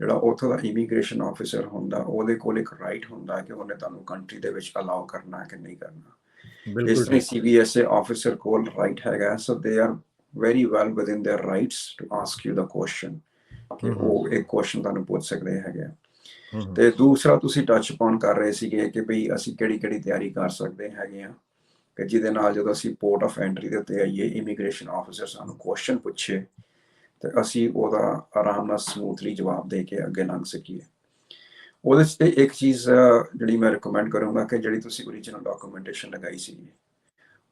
ਜਿਹੜਾ ਉੱਥੋਂ ਦਾ ਇਮੀਗ੍ਰੇਸ਼ਨ ਆਫੀਸਰ ਹੁੰਦਾ, ਉਹਦੇ ਕੋਲ ਇੱਕ ਰਾਈਟ ਹੁੰਦਾ ਕਿ ਉਹਨੇ ਤੁਹਾਨੂੰ ਕੰਟਰੀ ਦੇ ਵਿੱਚ ਅਲਾਉ ਕਰਨਾ ਕਿ ਨਹੀਂ ਕਰਨਾ। ਇਸ ਬਿਲਕੁਲ ਤਰ੍ਹਾਂ ਸੀਬੀਐਸਏ ਆਫੀਸਰ ਕੋਲ ਰਾਈਟ ਹੈਗਾ so they are very well within their rights to ask you the question ਕਿ ਹਮ ਹਮ। ਉਹ ਇੱਕ ਕੁਐਸਚਨ ਤੁਹਾਨੂੰ ਪੁੱਛ ਸਕਦੇ ਹੈਗੇ ਆ। ਹਮ, ਤੇ ਦੂਸਰਾ ਤੁਸੀਂ ਟੱਚ ਅਪਨ ਕਰ ਰਹੇ ਸੀਗੇ ਕਿ ਭਈ ਅਸੀਂ ਕਿਹੜੀ ਕਿਹੜੀ ਤਿਆਰੀ ਕਰ ਸਕਦੇ ਹੈਗੇ ਆ ਕਿ ਜਿਹਦੇ ਨਾਲ ਜਦੋਂ ਅਸੀਂ ਪੋਰਟ ਆਫ ਐਂਟਰੀ ਦੇ ਉੱਤੇ ਆਈਏ ਇਮੀਗ੍ਰੇਸ਼ਨ ਆਫੀਸਰ ਸਾਨੂੰ ਕੁਐਸਚਨ ਪੁੱਛੇ ਤੇ ਅਸੀਂ ਉਹਦਾ ਆਰਾਮ ਨਾਲ ਸਮੂਥਲੀ ਜਵਾਬ ਦੇ ਕੇ ਅੱਗੇ ਲੰਘ ਸਕੀਏ ਉਹਦੇ 'ਚ ਤੇ ਇੱਕ ਚੀਜ਼ ਜਿਹੜੀ ਮੈਂ ਰეკਮੈਂਡ ਕਰੂੰਗਾ ਕਿ ਜਿਹੜੀ ਤੁਸੀਂ ਓਰੀਜਨਲ ਡਾਕੂਮੈਂਟੇਸ਼ਨ ਲਗਾਈ ਸੀ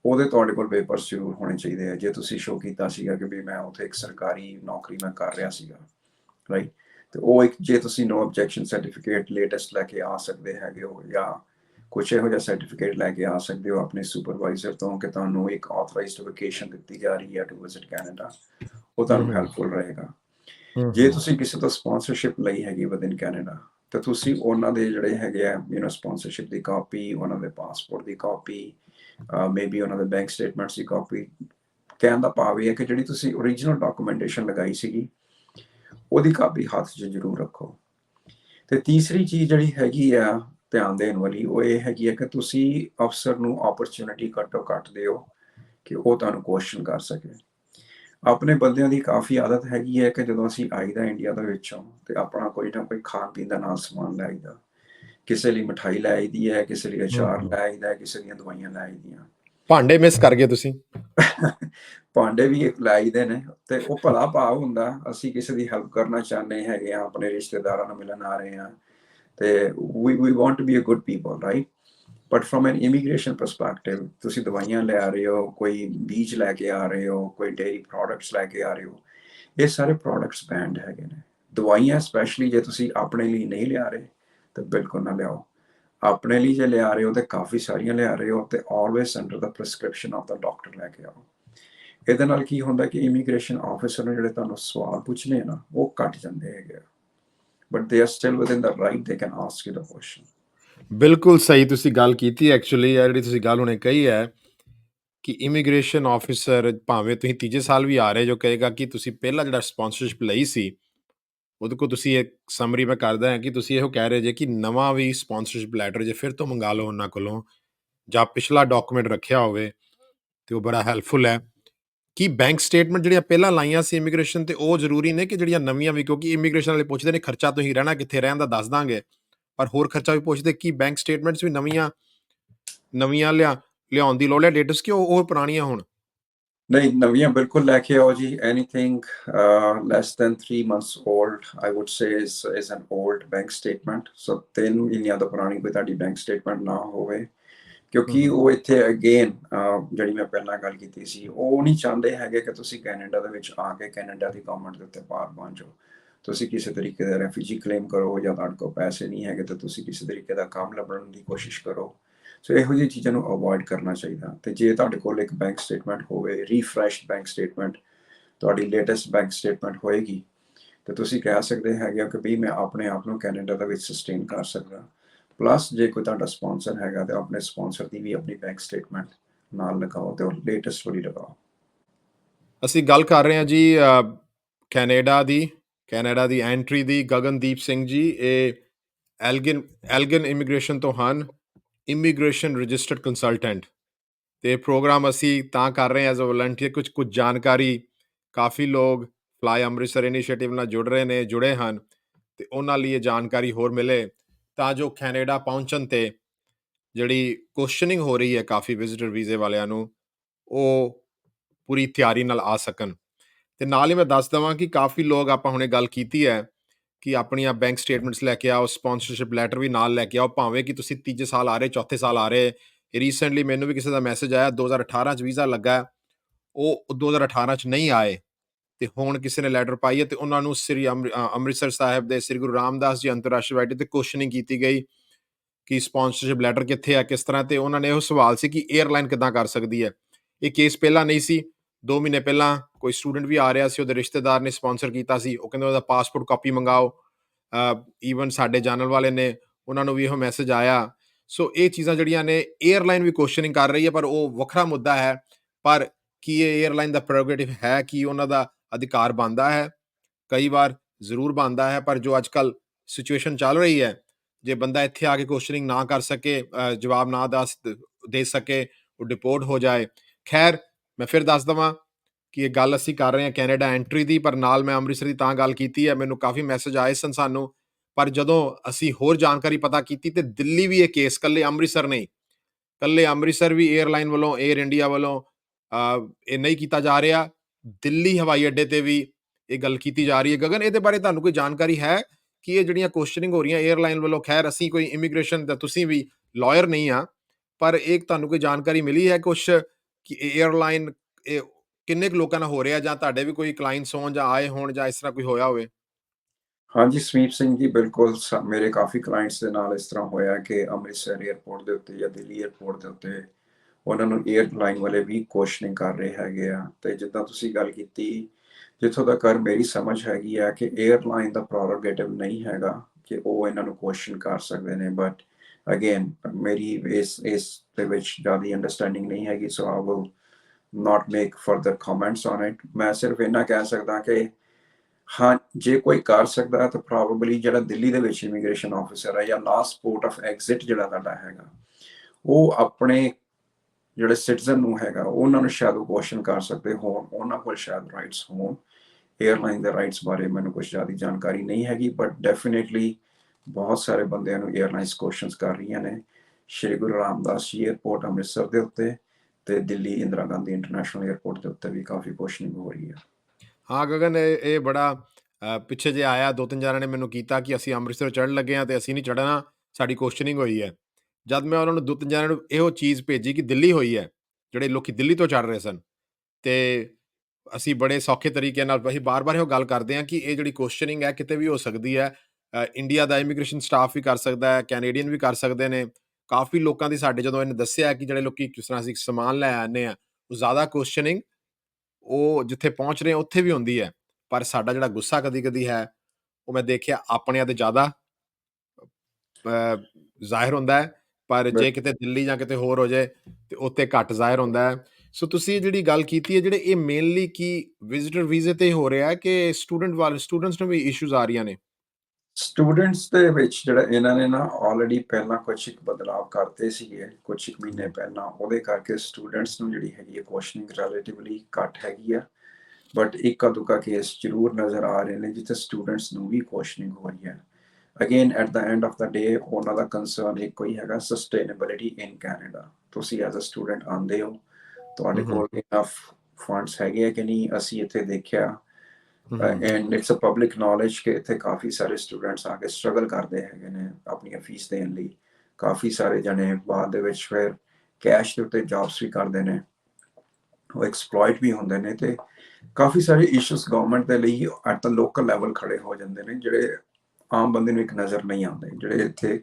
ਉਹਦੇ ਤੁਹਾਡੇ ਕੋਲ ਪੇਪਰਸ ਜ਼ਰੂਰ ਹੋਣੇ ਚਾਹੀਦੇ ਆ। ਜੇ ਤੁਸੀਂ ਸ਼ੋ ਕੀਤਾ ਸੀਗਾ ਕਿ ਵੀ ਮੈਂ ਉੱਥੇ ਇੱਕ ਸਰਕਾਰੀ ਨੌਕਰੀ ਮੈਂ ਕਰ ਰਿਹਾ ਸੀਗਾ ਰਾਈਟ ਤੇ ਉਹ ਇੱਕ ਜੇ ਤੁਸੀਂ ਨੋ ਆਬਜੈਕਸ਼ਨ ਸਰਟੀਫਿਕੇਟ ਲੇਟੈਸਟ ਲੈ ਕੇ ਆ ਸਕਦੇ ਹੈਗੇ ਹੋ ਜਾਂ ਕੁਝ ਇਹੋ ਜਿਹਾ ਸਰਟੀਫਿਕੇਟ ਲੈ ਕੇ ਆ ਸਕਦੇ ਹੋ ਆਪਣੇ ਸੁਪਰਵਾਈਜ਼ਰ ਤੋਂ ਕਿ ਤੁਹਾਨੂੰ ਇੱਕ ਆਥੋਰਾਈਜ਼ਡ ਵਕੇਸ਼ਨ ਦਿੱਤੀ ਜਾ ਰਹੀ ਹੈ ਟੂ ਵਿਜ਼ਿਟ ਕੈਨੇਡਾ ਉਹ ਤੁਹਾਨੂੰ। ਹੈਲਪਫੁਲ ਰਹੇਗਾ। ਜੇ ਤੁਸੀਂ ਕਿਸੇ ਤੋਂ ਸਪਾਂਸਰਸ਼ਿਪ ਲਈ ਹੈਗੀ ਵਿਦਿਨ ਕੈਨੇਡਾ ਤਾਂ ਤੁਸੀਂ ਉਹਨਾਂ ਦੇ ਜਿਹੜੇ ਹੈਗੇ ਆ ਯੂ نو ਸਪਾਂਸਰਸ਼ਿਪ ਦੀ ਕਾਪੀ ਉਹਨਾਂ ਦੇ ਪਾਸਪੋਰਟ ਦੀ ਕਾਪੀ ਮੇਬੀ ਉਹਨਾਂ ਦੇ ਬੈਂਕ ਸਟੇਟਮੈਂਟਸ ਦੀ ਕਾਪੀ ਕਹਿਣ ਦਾ ਭਾਵ ਇਹ ਹੈ ਕਿ ਜਿਹੜੀ ਤੁਸੀਂ origignal ਡਾਕੂਮੈਂਟੇਸ਼ਨ ਲਗਾਈ ਸੀਗੀ, ਉਹਦੀ ਕਾਪੀ ਹੱਥ 'ਚ ਜ਼ਰੂਰ ਰੱਖੋ। ਤੇ ਤੀਸਰੀ ਚੀਜ਼ ਜਿਹੜੀ ਹੈਗੀ ਆ ਧਿਆਨ ਦੇਣ ਵਾਲੀ, ਉਹ ਇਹ ਹੈਗੀ ਹੈ ਕਿ ਤੁਸੀਂ ਅਫਸਰ ਨੂੰ ਓਪਰਚੁਨਿਟੀ ਘੱਟੋ ਘੱਟ ਦਿਓ ਕਿ ਉਹ ਤੁਹਾਨੂੰ ਕੁਐਸਚਨ ਕਰ ਸਕੇ। ਆਪਣੇ ਬੰਦਿਆਂ ਦੀ ਕਾਫੀ ਆਦਤ ਹੈਗੀ ਹੈ ਕਿ ਜਦੋਂ ਅਸੀਂ ਆਈਦਾ ਇੰਡੀਆ ਦੇ ਵਿੱਚੋਂ ਤੇ ਆਪਣਾ ਕੋਈ ਨਾ ਕੋਈ ਖਾਣ ਪੀਣ ਦਾ ਨਾਲ ਸਮਾਨ ਲੈ ਆਈਦਾ। ਕਿਸੇ ਲਈ ਮਠਾਈ ਲੈ ਆਈਦੀ ਹੈ ਕਿਸੇ ਲਈ ਅਚਾਰ। ਲੈ ਆਈਦਾ ਕਿਸੇ ਦੀਆਂ ਦਵਾਈਆਂ ਲੈ ਆਈਦੀਆਂ। ਭਾਂਡੇ ਮਿਸ ਕਰ ਗਏ ਤੁਸੀਂ? ਭਾਂਡੇ ਵੀ ਇੱਕ ਲੈ ਆਈਦੇ ਨੇ ਤੇ ਉਹ ਭਲਾ ਭਾਵ ਹੁੰਦਾ ਅਸੀਂ ਕਿਸੇ ਦੀ ਹੈਲਪ ਕਰਨਾ ਚਾਹੁੰਦੇ ਹੈਗੇ ਆ ਆਪਣੇ ਰਿਸ਼ਤੇਦਾਰਾਂ ਨੂੰ ਮਿਲਣ ਆ ਰਹੇ ਆ ਤੇ ਵੀ we want to be a good people right but from an immigration perspective ਤੁਸੀਂ ਦਵਾਈਆਂ ਲੈ ਆ ਰਹੇ ਹੋ, ਕੋਈ ਬੀਜ ਲੈ ਕੇ ਆ ਰਹੇ ਹੋ, ਕੋਈ ਡੇਰੀ ਪ੍ਰੋਡਕਟਸ ਲੈ ਕੇ ਆ ਰਹੇ ਹੋ, ਇਹ ਸਾਰੇ ਪ੍ਰੋਡਕਟਸ ਬੈਂਡ ਹੈਗੇ ਨੇ। ਦਵਾਈਆਂ ਸਪੈਸ਼ਲੀ ਜੇ ਤੁਸੀਂ ਆਪਣੇ ਲਈ ਨਹੀਂ ਲਿਆ ਰਹੇ, ਤਾਂ ਬਿਲਕੁਲ ਨਾ ਲਿਆਓ। ਆਪਣੇ ਲਈ ਜੇ ਲਿਆ ਰਹੇ ਹੋ, ਤੇ ਕਾਫੀ ਸਾਰੀਆਂ ਲਿਆ ਰਹੇ ਹੋ, ਤੇ always under the prescription of the doctor ਲੈ ਕੇ ਆਓ। ਇਹਦੇ ਨਾਲ ਕੀ ਹੁੰਦਾ ਕਿ ਇਮੀਗ੍ਰੇਸ਼ਨ ਆਫੀਸਰ ਨੇ ਜਿਹੜੇ ਤੁਹਾਨੂੰ ਸਵਾਲ ਪੁੱਛਨੇ ਆ ਨਾ, ਉਹ ਕੱਟ ਜਾਂਦੇ ਹੈਗੇ but they are still within the right they can ask you the question ਬਿਲਕੁਲ ਸਹੀ ਤੁਸੀਂ ਗੱਲ ਕੀਤੀ ਐਕਚੁਅਲੀ ਇਹ ਜਿਹੜੀ ਤੁਸੀਂ ਗੱਲ ਹੁਣੇ ਕਹੀ ਹੈ ਕਿ ਇਮੀਗ੍ਰੇਸ਼ਨ ਆਫੀਸਰ ਭਾਵੇਂ ਤੁਸੀਂ ਤੀਜੇ ਸਾਲ ਵੀ ਆ ਰਹੇ ਜੋ ਕਹੇਗਾ ਕਿ ਤੁਸੀਂ ਪਹਿਲਾਂ ਜਿਹੜਾ ਸਪਾਂਸਰਸ਼ਿਪ ਲਈ ਸੀ, ਉਹਦੇ ਕੋਲ ਤੁਸੀਂ ਇੱਕ ਸਮਰੀ ਮੈਂ ਕਰਦਾ ਹਾਂ ਕਿ ਤੁਸੀਂ ਇਹੋ ਕਹਿ ਰਹੇ ਜੇ ਕਿ ਨਵਾਂ ਵੀ ਸਪਾਂਸਰਸ਼ਿਪ ਲੈਟਰ ਜੇ ਫਿਰ ਤੋਂ ਮੰਗਾ ਲਓ ਉਹਨਾਂ ਕੋਲੋਂ ਜਾਂ ਪਿਛਲਾ ਡਾਕੂਮੈਂਟ ਰੱਖਿਆ ਹੋਵੇ ਤੇ ਉਹ ਬੜਾ ਹੈਲਪਫੁਲ ਹੈ ਕਿ ਬੈਂਕ ਸਟੇਟਮੈਂਟ ਜਿਹੜੀਆਂ ਪਹਿਲਾਂ ਲਾਈਆਂ ਸੀ ਇਮੀਗ੍ਰੇਸ਼ਨ ਤੇ ਉਹ ਜ਼ਰੂਰੀ ਨੇ ਕਿ ਜਿਹੜੀਆਂ ਨਵੀਆਂ ਵੀ ਕਿਉਂਕਿ ਇਮੀਗ੍ਰੇਸ਼ਨ ਵਾਲੇ ਪੁੱਛਦੇ ਨੇ ਖਰਚਾ ਤੁਸੀਂ ਰਹਿਣਾ ਕਿੱਥੇ, ਰਹਿਣ ਦਾ ਦੱਸ ਦਾਂਗੇ। ਪਰ ਹੋਰ ਖਰਚਾ ਵੀ ਪੁੱਛਦੇ ਕਿ ਬੈਂਕ ਸਟੇਟਮੈਂਟਸ ਵੀ ਨਵੀਆਂ ਨਵੀਆਂ ਲਿਆ ਲਿਆਉਣ ਦੀ ਲੋੜ ਹੈ ਡੇਟਸ ਕਿ ਉਹ ਪੁਰਾਣੀਆਂ ਹੋਣ? ਨਹੀਂ ਨਵੀਆਂ ਬਿਲਕੁਲ ਲੈ ਕੇ ਆਓ ਜੀ anything less than 3 months old I would say is is an old bank statement so ਤਿੰਨ ਮਹੀਨਿਆਂ ਤੋਂ ਪੁਰਾਣੀ ਕੋਈ ਤੁਹਾਡੀ ਬੈਂਕ ਸਟੇਟਮੈਂਟ ਨਾ ਹੋਵੇ ਕਿਉਂਕਿ। ਉਹ ਇੱਥੇ ਅਗੇਨ ਜਿਹੜੀ ਮੈਂ ਪਹਿਲਾਂ ਗੱਲ ਕੀਤੀ ਸੀ ਉਹ ਨਹੀਂ ਚਾਹੁੰਦੇ ਹੈਗੇ ਕਿ ਤੁਸੀਂ ਕੈਨੇਡਾ ਦੇ ਵਿੱਚ ਆ ਕੇ ਕੈਨੇਡਾ ਦੀ ਗਵਰਨਮੈਂਟ ਦੇ ਉੱਤੇ ਭਾਰ ਬਣ ਜਾਓ। ਤੁਸੀਂ ਕਿਸੇ ਤਰੀਕੇ ਦਾ ਰੈਫਿਊਜੀ ਕਲੇਮ ਕਰੋ ਜਾਂ ਤੁਹਾਡੇ ਕੋਲ ਪੈਸੇ ਨਹੀਂ ਹੈਗੇ ਤਾਂ ਤੁਸੀਂ ਕਿਸੇ ਤਰੀਕੇ ਦਾ ਕੰਮ ਲੱਭਣ ਦੀ ਕੋਸ਼ਿਸ਼ ਕਰੋ। ਸੋ ਇਹੋ ਜਿਹੀ ਚੀਜ਼ਾਂ ਨੂੰ ਅਵੋਇਡ ਕਰਨਾ ਚਾਹੀਦਾ। ਤੇ ਜੇ ਤੁਹਾਡੇ ਕੋਲ ਇੱਕ ਬੈਂਕ ਸਟੇਟਮੈਂਟ ਹੋਵੇ ਰੀਫਰੈਸ਼ਡ ਬੈਂਕ ਸਟੇਟਮੈਂਟ ਤੁਹਾਡੀ ਲੇਟੈਸਟ ਬੈਂਕ ਸਟੇਟਮੈਂਟ ਹੋਏਗੀ, ਤੇ ਤੁਸੀਂ ਕਹਿ ਸਕਦੇ ਹੈਗੇ ਹੋ ਕਿ ਵੀ ਮੈਂ ਆਪਣੇ ਆਪ ਨੂੰ ਕੈਨੇਡਾ ਦੇ ਵਿੱਚ ਸਸਟੇਨ ਕਰ ਸਕਦਾ। ਪਲੱਸ ਜੇ ਕੋਈ ਤੁਹਾਡਾ ਸਪਾਂਸਰ ਹੈਗਾ ਤੇ ਆਪਣੇ ਸਪਾਂਸਰ ਦੀ ਵੀ ਆਪਣੀ ਬੈਂਕ ਸਟੇਟਮੈਂਟ ਨਾਲ ਲਗਾਓ ਤੇ ਉਹ ਲੇਟੈਸਟ ਵਾਲੀ ਲਗਾਓ। ਅਸੀਂ ਗੱਲ ਕਰ ਰਹੇ ਹਾਂ ਜੀ ਕੈਨੇਡਾ ਦੀ। ਕੈਨੇਡਾ ਦੀ ਐਂਟਰੀ ਦੀ ਗਗਨਦੀਪ ਸਿੰਘ ਜੀ, ਇਹ ਐਲਗਨ ਐਲਗਨ ਇਮੀਗ੍ਰੇਸ਼ਨ ਤੋਂ ਹਨ, ਇਮੀਗ੍ਰੇਸ਼ਨ ਰਜਿਸਟਰਡ ਕੰਸਲਟੈਂਟ। ਤੇ ਪ੍ਰੋਗਰਾਮ ਅਸੀਂ ਤਾਂ ਕਰ ਰਹੇ ਹਾਂ ਐਜ਼ ਅ ਵਲੰਟੀਅਰ, ਕੁਝ ਕੁਝ ਜਾਣਕਾਰੀ, ਕਾਫੀ ਲੋਕ ਫਲਾਈ ਅੰਮ੍ਰਿਤਸਰ ਇਨੀਸ਼ੀਏਟਿਵ ਨਾਲ ਜੁੜ ਰਹੇ ਨੇ, ਜੁੜੇ ਹਨ, ਤੇ ਉਹਨਾਂ ਲਈ ਇਹ ਜਾਣਕਾਰੀ ਹੋਰ ਮਿਲੇ, ਤਾਂ ਜੋ ਕੈਨੇਡਾ ਪਹੁੰਚਣ ਤੇ ਜਿਹੜੀ ਕੁਐਸਚਨਿੰਗ ਹੋ ਰਹੀ ਹੈ ਕਾਫੀ ਵਿਜ਼ਿਟਰ ਵੀਜ਼ੇ ਵਾਲਿਆਂ ਨੂੰ, ਉਹ ਪੂਰੀ ਤਿਆਰੀ ਨਾਲ ਆ ਸਕਣ। ਤੇ ਨਾਲ ਹੀ ਮੈਂ ਦੱਸ ਦਵਾਂ ਕਿ ਕਾਫੀ ਲੋਕ ਆਪਾਂ ਹੁਣੇ ਗੱਲ ਕੀਤੀ ਹੈ ਕਿ ਆਪਣੀਆਂ ਬੈਂਕ ਸਟੇਟਮੈਂਟਸ ਲੈ ਕੇ ਆਓ ਸਪਾਂਸਰਸ਼ਿਪ ਲੈਟਰ ਵੀ ਨਾਲ ਲੈ ਕੇ ਆਓ ਭਾਵੇਂ ਕਿ ਤੁਸੀਂ ਤੀਜੇ ਸਾਲ ਆ ਰਹੇ ਚੌਥੇ ਸਾਲ ਆ ਰਹੇ। ਰੀਸੈਂਟਲੀ ਮੈਨੂੰ ਵੀ ਕਿਸੇ ਦਾ ਮੈਸੇਜ ਆਇਆ 2018 ਚ ਵੀਜ਼ਾ ਲੱਗਾ ਹੈ, ਉਹ 2018 ਚ ਨਹੀਂ ਆਏ। ਤੇ ਹੁਣ ਕਿਸੇ ਨੇ ਲੈਟਰ ਪਾਈ ਹੈ ਤੇ ਉਹਨਾਂ ਨੂੰ ਸ੍ਰੀ ਅੰਮ੍ਰਿ- ਅੰਮ੍ਰਿਤਸਰ ਸਾਹਿਬ ਦੇ ਸ੍ਰੀ ਗੁਰੂ ਰਾਮਦਾਸ ਜੀ ਅੰਤਰਰਾਸ਼ਟਰੀ ਵਾਈਟ ਤੇ ਕੁਐਸਚਨਿੰਗ ਕੀਤੀ ਗਈ ਕਿ ਸਪਾਂਸਰਸ਼ਿਪ ਲੈਟਰ ਕਿੱਥੇ ਆ ਕਿਸ ਤਰ੍ਹਾਂ ਤੇ ਉਹਨਾਂ ਨੇ ਉਹ ਸਵਾਲ ਸੀ ਕਿ 에ਅਰਲਾਈਨ ਕਿੱਦਾਂ ਕਰ ਸਕਦੀ ਹੈ। ਇਹ ਕੇਸ ਪਹਿਲਾਂ ਨਹੀਂ ਸੀ 2 ਮਹੀਨੇ ਪਹਿਲਾਂ ਕੋਈ ਸਟੂਡੈਂਟ ਵੀ ਆ ਰਿਹਾ ਸੀ, ਉਹਦੇ ਰਿਸ਼ਤੇਦਾਰ ਨੇ ਸਪਾਂਸਰ ਕੀਤਾ ਸੀ, ਉਹ ਕਹਿੰਦੇ ਉਹਦਾ ਪਾਸਪੋਰਟ ਕਾਪੀ ਮੰਗਾਓ। ਈਵਨ ਸਾਡੇ ਜਾਣਨ ਵਾਲੇ ਨੇ, ਉਹਨਾਂ ਨੂੰ ਵੀ ਇਹੋ ਮੈਸੇਜ ਆਇਆ। ਸੋ ਇਹ ਚੀਜ਼ਾਂ ਜਿਹੜੀਆਂ ਨੇ 에ਅਰਲਾਈਨ ਵੀ ਕੁਐਸਚਨਿੰਗ ਕਰ ਰਹੀ ਹੈ, ਪਰ ਉਹ ਵੱਖਰਾ ਮੁੱਦਾ ਹੈ। ਪਰ ਕੀ ਇਹ 에ਅਰਲਾਈਨ ਦਾ ਪ੍ਰੈਰੋਗੇਟਿਵ ਹੈ, ਕਿ ਉਹਨਾਂ ਦਾ ਅਧਿਕਾਰ ਬਣਦਾ ਹੈ? ਕਈ ਵਾਰ ਜ਼ਰੂਰ ਬਣਦਾ ਹੈ, ਪਰ ਜੋ ਅੱਜਕੱਲ ਸਿਚੁਏਸ਼ਨ ਚੱਲ ਰਹੀ ਹੈ, ਜੇ ਬੰਦਾ ਇੱਥੇ ਆ ਕੇ ਕੁਐਸਚਨਿੰਗ ਨਾ ਕਰ ਸਕੇ ਜਵਾਬ ਨਾ ਦੱਸ ਦੇ ਸਕੇ, ਉਹ ਡਿਪੋਰਟ ਹੋ ਜਾਏ। ਖੈਰ, ਮੈਂ ਫਿਰ ਦੱਸ ਦਵਾਂ ਕਿ ਇਹ ਗੱਲ ਅਸੀਂ ਕਰ ਰਹੇ ਹਾਂ ਕੈਨੇਡਾ ਐਂਟਰੀ ਦੀ, ਪਰ ਨਾਲ ਮੈਂ ਅੰਮ੍ਰਿਤਸਰ ਦੀ ਤਾਂ ਗੱਲ ਕੀਤੀ ਹੈ, ਮੈਨੂੰ ਕਾਫੀ ਮੈਸੇਜ ਆਏ ਸਨ ਸਾਨੂੰ, ਪਰ ਜਦੋਂ ਅਸੀਂ ਹੋਰ ਜਾਣਕਾਰੀ ਪਤਾ ਕੀਤੀ ਤੇ ਦਿੱਲੀ ਵੀ ਇਹ ਕੇਸ ਕੱਲੇ ਅੰਮ੍ਰਿਤਸਰ ਨਹੀਂ ਕੱਲੇ ਅੰਮ੍ਰਿਤਸਰ ਵੀ 에ਅਰਲਾਈਨ ਵੱਲੋਂ 에ਅਰ ਇੰਡੀਆ ਵੱਲੋਂ ਇਹ ਨਹੀਂ ਕੀਤਾ ਜਾ ਰਿਹਾ, ਦਿੱਲੀ ਹਵਾਈ ਅੱਡੇ ਤੇ ਵੀ ਇਹ ਗੱਲ ਕੀਤੀ ਜਾ ਰਹੀ ਹੈ। ਗਗਨ, ਇਹਦੇ ਬਾਰੇ ਤੁਹਾਨੂੰ ਕੋਈ ਜਾਣਕਾਰੀ ਹੈ ਕਿ ਇਹ ਜਿਹੜੀਆਂ ਕੁਐਸਚਨਿੰਗ ਹੋ ਰਹੀਆਂ 에ਅਰਲਾਈਨ ਵੱਲੋਂ? ਖੈਰ, ਅਸੀਂ ਕੋਈ ਇਮੀਗ੍ਰੇਸ਼ਨ ਦਾ ਤੁਸੀਂ ਵੀ ਲਾਇਰ ਨਹੀਂ ਆ ਪਰ ਇੱਕ ਤੁਹਾਨੂੰ ਕੋਈ ਜਾਣਕਾਰੀ ਮਿਲੀ ਹੈ ਕੁਛ ਕਿ 에ਅਰਲਾਈਨ ਕਿੰਨੇ ਕੁ ਲੋਕਾਂ ਨਾਲ ਹੋ ਰਿਹਾ ਜਾਂ ਤੁਹਾਡੇ ਵੀ ਕੋਈ ਕਲਾਇੰਟਸ ਹੋਣ ਜਾਂ ਆਏ ਹੋਣ ਜਾਂ ਇਸ ਤਰ੍ਹਾਂ ਕੋਈ ਹੋਇਆ ਹੋਵੇ? ਹਾਂਜੀ, ਸਵੀਪ ਸਿੰਘ ਜੀ, ਬਿਲਕੁਲ ਮੇਰੇ ਕਾਫੀ ਕਲਾਇੰਟਸ ਦੇ ਨਾਲ ਇਸ ਤਰ੍ਹਾਂ ਹੋਇਆ ਕਿ ਅੰਮ੍ਰਿਤਸਰ 에ਅਰਪੋਰਟ ਦੇ ਉੱਤੇ ਜਾਂ ਦਿੱਲੀ 에ਅਰਪੋਰਟ ਦੇ ਉੱਤੇ ਉਹਨਾਂ ਨੂੰ 에ਅਰਲਾਈਨ ਵਾਲੇ ਵੀ ਕੁਐਸਚਨਿੰਗ ਕਰ ਰਹੇ ਹੈਗੇ ਆ। ਤੇ ਜਿੱਦਾਂ ਤੁਸੀਂ ਗੱਲ ਕੀਤੀ, ਜਿੱਥੋਂ ਤੱਕ ਮੇਰੀ ਸਮਝ ਹੈਗੀ ਆ ਕਿ 에ਅਰਲਾਈਨ ਦਾ ਪ੍ਰੋਰੋਗੇਟਿਵ ਨਹੀਂ ਹੈਗਾ ਕਿ ਉਹ ਇਹਨਾਂ ਨੂੰ ਕੁਐਸਚਨ ਕਰ ਸਕਦੇ ਨੇ ਬਟ ਅਗੇਨ ਮੇਰੀ ਇਸ ਇਸ ਦੇ ਵਿੱਚ ਜ਼ਿਆਦਾ ਅੰਡਰਸਟੈਂਡਿੰਗ ਨਹੀਂ ਹੈਗੀ so I not make further comments on it ਮੈਂ ਸਿਰਫ ਇਹਨਾਂ ਕਹਿ ਸਕਦਾ ਕਿ ਹਾਂ, ਜੇ ਕੋਈ ਕਰ ਸਕਦਾ ਤਾਂ ਪ੍ਰੋਬਬਲੀ ਜਿਹੜਾ ਦਿੱਲੀ ਦੇ ਵਿੱਚ ਇਮੀਗ੍ਰੇਸ਼ਨ ਆਫੀਸਰ ਹੈ ਜਾਂ ਲਾਸਟ ਪੋਰਟ ਆਫ ਐਗਜ਼ਿਟ ਜਿਹੜਾ ਤੁਹਾਡਾ ਹੈਗਾ, ਉਹ ਆਪਣੇ ਜਿਹੜੇ ਸਿਟੀਜ਼ਨ ਨੂੰ ਹੈਗਾ, ਉਹਨਾਂ ਨੂੰ ਸ਼ਾਇਦ ਕੁਐਸਚਨ ਕਰ ਸਕਦੇ ਹੋਣ, ਉਹਨਾਂ ਕੋਲ ਸ਼ਾਇਦ ਰਾਈਟਸ ਹੋਣ। 에ਅਰਲਾਈਨ ਦੇ ਰਾਈਟਸ ਬਾਰੇ ਮੈਨੂੰ ਕੁਝ ਜ਼ਿਆਦਾ ਜਾਣਕਾਰੀ ਨਹੀਂ ਹੈਗੀ ਬਟ ਡੈਫੀਨਿਟਲੀ ਬਹੁਤ ਸਾਰੇ ਬੰਦਿਆਂ ਨੂੰ 에ਅਰਲਾਈਨਸ ਕੁਐਸਚਨਸ ਕਰ ਰਹੀਆਂ ਨੇ। ਸ਼੍ਰੀ ਗੁਰੂ ਰਾਮਦਾਸ ਜੀ 에ਅਰਪੋਰਟ ਅੰਮ੍ਰਿਤਸਰ ਦੇ ਉੱਤੇ। ਤੇ ਦਿੱਲੀ ਇੰਦਰਾ ਗਾਂਧੀ ਇੰਟਰਨੈਸ਼ਨਲ 에ਅਰਪੋਰਟ ਦੇ ਉੱਤੇ ਵੀ ਕਾਫੀ ਕੁਐਸਚਨਿੰਗ ਹੋ ਰਹੀ ਹੈ। ਹਾਂ, ਗਗਨ, ਇਹ ਬੜਾ ਪਿੱਛੇ ਜੇ ਆਇਆ, ਦੋ ਤਿੰਨ ਜਣਾਂ ਨੇ ਮੈਨੂੰ ਕੀਤਾ ਕਿ ਅਸੀਂ ਅੰਮ੍ਰਿਤਸਰ ਚੜ੍ਹਨ ਲੱਗੇ ਆ ਤੇ ਅਸੀਂ ਨਹੀਂ ਚੜ੍ਹਨਾ, ਸਾਡੀ ਕੁਐਸਚਨਿੰਗ ਹੋਈ ਹੈ। ਜਦ ਮੈਂ ਉਹਨਾਂ ਨੂੰ ਦੋ ਤਿੰਨ ਜਣਾਂ ਨੂੰ ਇਹੋ ਚੀਜ਼ ਭੇਜੀ ਕਿ ਦਿੱਲੀ ਹੋਈ ਹੈ, ਜਿਹੜੇ ਲੋਕੀ ਦਿੱਲੀ ਤੋਂ ਚੜ੍ਹ ਰਹੇ ਸਨ, ਤੇ ਅਸੀਂ ਬੜੇ ਸੌਖੇ ਤਰੀਕੇ ਨਾਲ ਅਸੀਂ ਬਾਰ-ਬਾਰ ਇਹੋ ਗੱਲ ਕਰਦੇ ਹਾਂ ਕਿ ਇਹ ਜਿਹੜੀ ਕੁਐਸਚਨਿੰਗ ਹੈ, ਕਿਤੇ ਵੀ ਹੋ ਸਕਦੀ ਹੈ ਇੰਡੀਆ ਦਾ ਇਮੀਗ੍ਰੇਸ਼ਨ ਸਟਾਫ ਵੀ ਕਰ ਸਕਦਾ ਹੈ ਕੈਨੇਡੀਅਨ ਵੀ ਕਰ ਸਕਦੇ ਨੇ ਕਾਫੀ ਲੋਕਾਂ ਦੀ ਸਾਡੇ ਜਦੋਂ ਇਹਨੇ ਦੱਸਿਆ ਕਿ ਜਿਹੜੇ ਲੋਕੀ ਕਿਸ ਤਰ੍ਹਾਂ ਅਸੀਂ ਸਮਾਨ ਲੈ ਆਨੇ ਆ ਉਹ ਜ਼ਿਆਦਾ ਕੁਐਸਚਨਿੰਗ ਉਹ ਜਿੱਥੇ ਪਹੁੰਚ ਰਹੇ ਆ ਉੱਥੇ ਵੀ ਹੁੰਦੀ ਹੈ। ਪਰ ਸਾਡਾ ਜਿਹੜਾ ਗੁੱਸਾ ਕਦੀ-ਕਦੀ ਹੈ ਉਹ ਮੈਂ ਦੇਖਿਆ ਆਪਣਿਆਂ ਤੇ ਜ਼ਿਆਦਾ ਜ਼ਾਹਿਰ ਹੁੰਦਾ ਹੈ। ਪਰ ਜੇ ਕਿਤੇ ਦਿੱਲੀ ਜਾਂ ਕਿਤੇ ਹੋਰ ਹੋ ਜਾਏ ਤੇ ਉੱਥੇ ਘੱਟ ਜ਼ਾਹਿਰ ਹੁੰਦਾ ਹੈ। ਸੋ ਤੁਸੀਂ ਜਿਹੜੀ ਗੱਲ ਕੀਤੀ ਹੈ ਜਿਹੜੇ ਇਹ ਮੇਨਲੀ ਕੀ ਵਿਜ਼ਿਟਰ ਵੀਜ਼ੇ ਤੇ ਹੋ ਰਿਹਾ ਹੈ ਕਿ ਸਟੂਡੈਂਟ ਵਾਲੇ ਸਟੂਡੈਂਟਸ ਨੂੰ ਵੀ ਇਸ਼ੂਜ਼ ਆ ਰਹੀਆਂ ਨੇ? ਸਟੂਡੈਂਟਸ ਦੇ ਵਿੱਚ ਜਿਹੜਾ ਇਹਨਾਂ ਨੇ ਨਾ ਆਲਰੇਡੀ ਪਹਿਲਾਂ ਕੁਝ ਇੱਕ ਬਦਲਾਅ ਕਰਤੇ ਸੀਗੇ ਕੁਝ ਇੱਕ ਮਹੀਨੇ ਪਹਿਲਾਂ ਉਹਦੇ ਕਰਕੇ ਸਟੂਡੈਂਟਸ ਨੂੰ ਜਿਹੜੀ ਹੈਗੀ ਹੈ ਕੁਐਸਚਨਿੰਗ ਰਿਲੇਟਿਵਲੀ ਘੱਟ ਹੈਗੀ ਆ। ਬਟ ਇੱਕ ਦੁੱਕਾ ਕੇਸ ਜ਼ਰੂਰ ਨਜ਼ਰ ਆ ਰਹੇ ਨੇ ਜਿੱਥੇ ਸਟੂਡੈਂਟਸ ਨੂੰ ਵੀ ਕੁਐਸਚਨਿੰਗ ਹੋ ਰਹੀ ਹੈ again at the end of the day ਉਹਨਾਂ ਦਾ ਕੰਸਰਨ ਇੱਕੋ ਹੀ ਹੈਗਾ ਸਸਟੇਨੇਬਿਲਿਟੀ ਇਨ ਕੈਨੇਡਾ ਤੁਸੀਂ ਐਜ਼ ਅ ਸਟੂਡੈਂਟ ਆਂਦੇ ਹੋ ਤੁਹਾਡੇ। ਕੋਲ ਇਨਫ ਫੰਡਸ ਹੈਗੇ ਆ ਕਿ ਨਹੀਂ? ਅਸੀਂ ਇੱਥੇ ਦੇਖਿਆ and it's a public knowledge ਕਿ ਇੱਥੇ ਕਾਫੀ ਸਾਰੇ ਸਟੂਡੈਂਟਸ ਆ ਕੇ ਸਟਰਗਲ ਕਰਦੇ ਹੈਗੇ ਨੇ ਆਪਣੀ ਫੀਸ ਦੇਣ ਲਈ। ਕਾਫੀ ਸਾਰੇ ਜਣੇ ਬਾਅਦ ਦੇ ਵਿੱਚ ਫਿਰ ਕੈਸ਼ ਦੇ ਉੱਤੇ ਜੌਬਸ ਵੀ ਕਰਦੇ ਨੇ। ਉਹ ਐਕਸਪਲੋਇਟ ਵੀ ਹੁੰਦੇ ਨੇ ਤੇ ਕਾਫੀ ਸਾਰੇ ਇਸ਼ੂਸ ਗਵਰਨਮੈਂਟ ਦੇ ਲਈ ਐਟ ਦਾ ਲੋਕਲ ਲੈਵਲ ਖੜੇ ਹੋ ਜਾਂਦੇ ਨੇ ਜਿਹੜੇ ਆਮ ਬੰਦੇ ਨੂੰ ਇੱਕ ਨਜ਼ਰ ਨਹੀਂ ਆਉਂਦੇ ਜਿਹੜੇ ਇੱਥੇ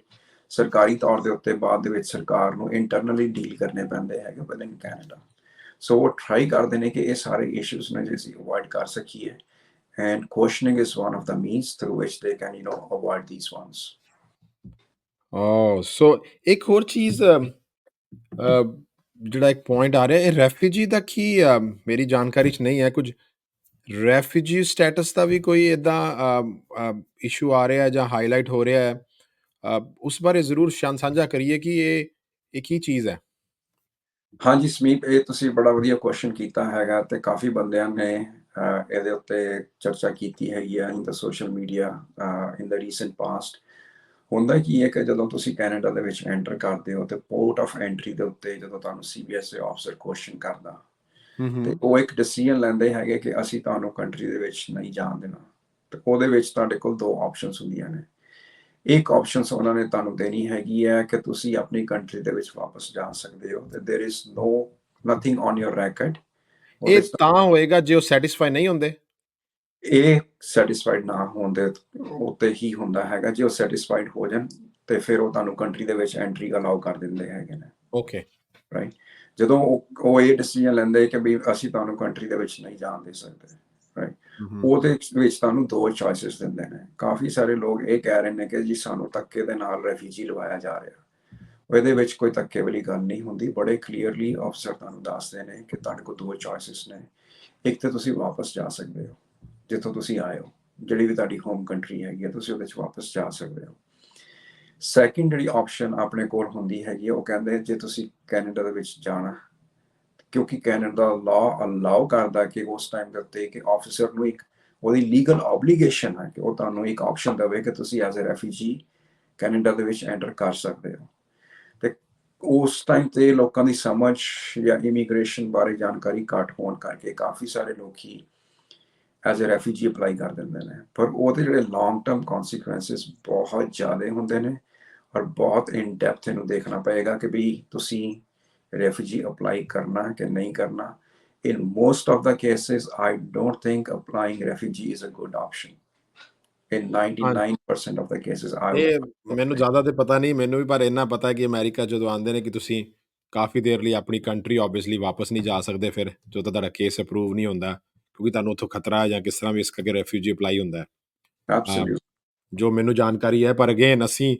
ਸਰਕਾਰੀ ਤੌਰ ਦੇ ਉੱਤੇ ਬਾਅਦ ਦੇ ਵਿੱਚ ਸਰਕਾਰ ਨੂੰ ਇੰਟਰਨਲੀ ਡੀਲ ਕਰਨੇ ਪੈਂਦੇ ਹੈਗੇ ਵਿਦਨ ਕੈਨੇਡਾ ਸੋ ਉਹ ਟਰਾਈ ਕਰਦੇ ਨੇ ਕਿ ਇਹ ਸਾਰੇ ਇਸ਼ੂਸ ਨੇ ਜੇ ਅਸੀਂ ਅਵੋਇਡ ਕਰ ਸਕੀਏ। And questioning is one of the means through which they can you know avoid these ones. ਓ ਸੋ ਇੱਕ ਹੋਰ ਚੀਜ਼ ਅ, ਅ, ਜਿਹੜਾ ਇੱਕ ਪੁਆਇੰਟ ਆ ਰਿਹਾ ਇਹ ਰੈਫਿਊਜੀ ਦਾ ਕੀ ਅ, ਮੇਰੀ ਜਾਣਕਾਰੀ ਚ ਨਹੀਂ ਹੈ ਕੁਝ ਰੈਫਿਊਜੀ ਸਟੇਟਸ ਦਾ ਵੀ ਕੋਈ ਇਦਾਂ ਇਸ਼ੂ ਆ ਰਿਹਾ ਜਾਂ ਹਾਈਲਾਈਟ ਹੋ ਰਿਹਾ ਹੈ ਅ, ਉਸ ਬਾਰੇ ਜ਼ਰੂਰ ਸ਼ਾਨ ਸਾਂਝਾ ਕਰੀਏ ਕਿ ਇਹ ਇਹ ਕੀ ਚੀਜ਼ ਹੈ ਹਾਂਜੀ ਸਮੀਪ ਇਹ ਤੁਸੀਂ ਬੜਾ ਵਧੀਆ ਕੁਐਸਚਨ ਕੀਤਾ ਹੈਗਾ ਤੇ ਕਾਫੀ ਬੰਦਿਆਂ ਨੇ ਅਹ, ਇਹਦੇ ਉੱਤੇ ਚਰਚਾ ਕੀਤੀ ਹੈਗੀ ਆ in the social media in the recent past ਹੁੰਦਾ ਕੀ ਹੈ ਕਿ ਜਦੋਂ ਤੁਸੀਂ ਕੈਨੇਡਾ ਦੇ ਵਿੱਚ ਐਂਟਰ ਕਰਦੇ ਹੋ ਤੇ ਪੋਰਟ ਆਫ ਐਂਟਰੀ ਦੇ ਉੱਤੇ ਜਦੋਂ ਤੁਹਾਨੂੰ ਸੀਬੀਐਸਏ ਆਫਸਰ ਕੁਐਸਚਨ ਕਰਦਾ ਹਮ ਤੇ ਹਮ ਉਹ ਇੱਕ ਡਿਸੀਜਨ ਲੈਂਦੇ ਹੈਗੇ ਕਿ ਅਸੀਂ ਤੁਹਾਨੂੰ ਕੰਟਰੀ ਦੇ ਵਿੱਚ ਨਹੀਂ ਜਾਣ ਦੇਣਾ ਤੇ ਉਹਦੇ ਵਿੱਚ ਤੁਹਾਡੇ ਕੋਲ ਦੋ ਆਪਸ਼ਨਸ ਹੁੰਦੀਆਂ ਨੇ ਇੱਕ ਆਪਸ਼ਨਸ ਉਹਨਾਂ ਨੇ ਤੁਹਾਨੂੰ ਦੇਣੀ ਹੈਗੀ ਹੈ ਕਿ ਤੁਸੀਂ ਆਪਣੀ ਕੰਟਰੀ ਦੇ ਵਿੱਚ ਵਾਪਸ ਜਾ ਸਕਦੇ ਹੋ ਤੇ there is no nothing on your record ਇਹ ਤਾਂ ਹੋਏਗਾ ਜੇ ਉਹ ਸੈਟੀਸਫਾਈ ਨਹੀਂ ਹੁੰਦੇ। ਇਹ ਸੈਟੀਸਫਾਈਡ ਨਾ ਹੋਣ ਦੇ ਉੱਤੇ ਹੀ ਹੁੰਦਾ ਹੈਗਾ ਜੇ ਉਹ ਸੈਟੀਸਫਾਈਡ ਹੋ ਜਾਣ ਤੇ ਫਿਰ ਉਹ ਤੁਹਾਨੂੰ ਕੰਟਰੀ ਦੇ ਵਿੱਚ ਐਂਟਰੀ ਅਲਾਉ ਕਰ ਦਿੰਦੇ ਹੈਗੇ ਨੇ। ਓਕੇ ਜਦੋਂ ਉਹ ਇਹ ਡਿਸੀਜਨ ਲੈਂਦੇ ਕਿ ਵੀ ਅਸੀਂ ਤੁਹਾਨੂੰ ਕੰਟਰੀ ਦੇ ਵਿੱਚ ਨਹੀਂ ਜਾਣ ਦੇ ਸਕਦੇ। ਉਹਦੇ ਵਿੱਚ ਤੁਹਾਨੂੰ ਦੋ ਚੋਇਸਸ ਦਿੰਦੇ ਨੇ। ਕਾਫੀ ਸਾਰੇ ਲੋਕ ਇਹ ਕਹਿ ਰਹੇ ਨੇ ਕਿ ਜੀ ਸਾਨੂੰ ਧੱਕੇ ਦੇ ਨਾਲ ਰੈਫਿਊਜੀ ਲਵਾਇਆ ਜਾ ਰਿਹਾ। ਇਹਦੇ ਵਿੱਚ ਕੋਈ ਧੱਕੇ ਵਾਲੀ ਗੱਲ ਨਹੀਂ ਹੁੰਦੀ। ਬੜੇ ਕਲੀਅਰਲੀ ਅਫਸਰ ਤੁਹਾਨੂੰ ਦੱਸਦੇ ਨੇ ਕਿ ਤੁਹਾਡੇ ਕੋਲ ਦੋ ਚੋਇਸਸ ਨੇ। ਇੱਕ ਤੇ ਤੁਸੀਂ ਵਾਪਸ ਜਾ ਸਕਦੇ ਹੋ ਜਿੱਥੋਂ ਤੁਸੀਂ ਆਏ ਹੋ। ਜਿਹੜੀ ਵੀ ਤੁਹਾਡੀ ਹੋਮ ਕੰਟਰੀ ਹੈਗੀ ਹੈ ਤੁਸੀਂ ਉਹਦੇ ਵਿੱਚ ਵਾਪਸ ਜਾ ਸਕਦੇ ਹੋ। ਸੈਕਿੰਡ ਜਿਹੜੀ ਆਪਸ਼ਨ ਆਪਣੇ ਕੋਲ ਹੁੰਦੀ ਹੈਗੀ ਹੈ, ਉਹ ਕਹਿੰਦੇ ਜੇ ਤੁਸੀਂ ਕੈਨੇਡਾ ਦੇ ਵਿੱਚ ਜਾਣਾ ਕਿਉਂਕਿ ਕੈਨੇਡਾ ਲਾਅ ਅਲਾਉ ਕਰਦਾ ਕਿ ਉਸ ਟਾਈਮ ਦੇ ਉੱਤੇ ਕਿ ਆਫੀਸਰ ਨੂੰ ਇੱਕ ਉਹਦੀ ਲੀਗਲ ਆਬਲੀਗੇਸ਼ਨ ਹੈ ਕਿ ਉਹ ਤੁਹਾਨੂੰ ਇੱਕ ਆਪਸ਼ਨ ਦੇਵੇ ਕਿ ਤੁਸੀਂ ਐਜ਼ ਅ ਰੈਫਿਊਜੀ ਕੈਨੇਡਾ ਦੇ ਵਿੱਚ ਐਂਟਰ ਕਰ ਸਕਦੇ ਹੋ। ਉਸ ਟਾਈਮ ਤੇ ਲੋਕਾਂ ਦੀ ਸਮਝ ਜਾਂ ਇਮੀਗ੍ਰੇਸ਼ਨ ਬਾਰੇ ਜਾਣਕਾਰੀ ਘੱਟ ਹੋਣ ਕਰਕੇ ਕਾਫੀ ਸਾਰੇ ਲੋਕ ਹੀ ਐਜ਼ ਅ ਰੈਫਿਊਜੀ ਅਪਲਾਈ ਕਰ ਦਿੰਦੇ ਨੇ। ਪਰ ਉਹਦੇ ਜਿਹੜੇ ਲੌਂਗ ਟਰਮ ਕਨਸੀਕੁਐਂਸਸ ਬਹੁਤ ਜ਼ਿਆਦਾ ਹੁੰਦੇ ਨੇ ਔਰ ਬਹੁਤ ਇਨ ਡੈਪਥ ਇਹਨੂੰ ਦੇਖਣਾ ਪਏਗਾ ਕਿ ਵੀ ਤੁਸੀਂ ਰੈਫਿਊਜੀ ਅਪਲਾਈ ਕਰਨਾ ਕਿ ਨਹੀਂ ਕਰਨਾ। In most of the cases I don't think applying refugee is a good option in 99% of the cases I ਇਹ ਮੈਨੂੰ ਜ਼ਿਆਦਾ ਤੇ ਪਤਾ ਨਹੀਂ ਮੈਨੂੰ ਵੀ ਪਰ ਇੰਨਾ ਪਤਾ ਕਿ ਅਮਰੀਕਾ ਜਦੋਂ ਆਉਂਦੇ ਨੇ ਕਿ ਤੁਸੀਂ ਕਾਫੀ ਦੇਰ ਲਈ ਆਪਣੀ ਕੰਟਰੀ ਆਬਵੀਅਸਲੀ ਵਾਪਸ ਨਹੀਂ ਜਾ ਸਕਦੇ ਫਿਰ ਜਦੋਂ ਤੱਕ ਤੁਹਾਡਾ ਕੇਸ ਅਪਰੂਵ ਨਹੀਂ ਹੁੰਦਾ ਕਿਉਂਕਿ ਤੁਹਾਨੂੰ ਉੱਥੋਂ ਖਤਰਾ ਹੈ ਜਾਂ ਕਿਸ ਤਰ੍ਹਾਂ ਵੀ ਇਸ ਕਰਕੇ ਰੈਫਿਊਜੀ ਅਪਲਾਈ ਹੁੰਦਾ ਹੈ। absolutely ਜੋ ਮੈਨੂੰ ਜਾਣਕਾਰੀ ਹੈ ਪਰ ਅਗੇਨ ਅਸੀਂ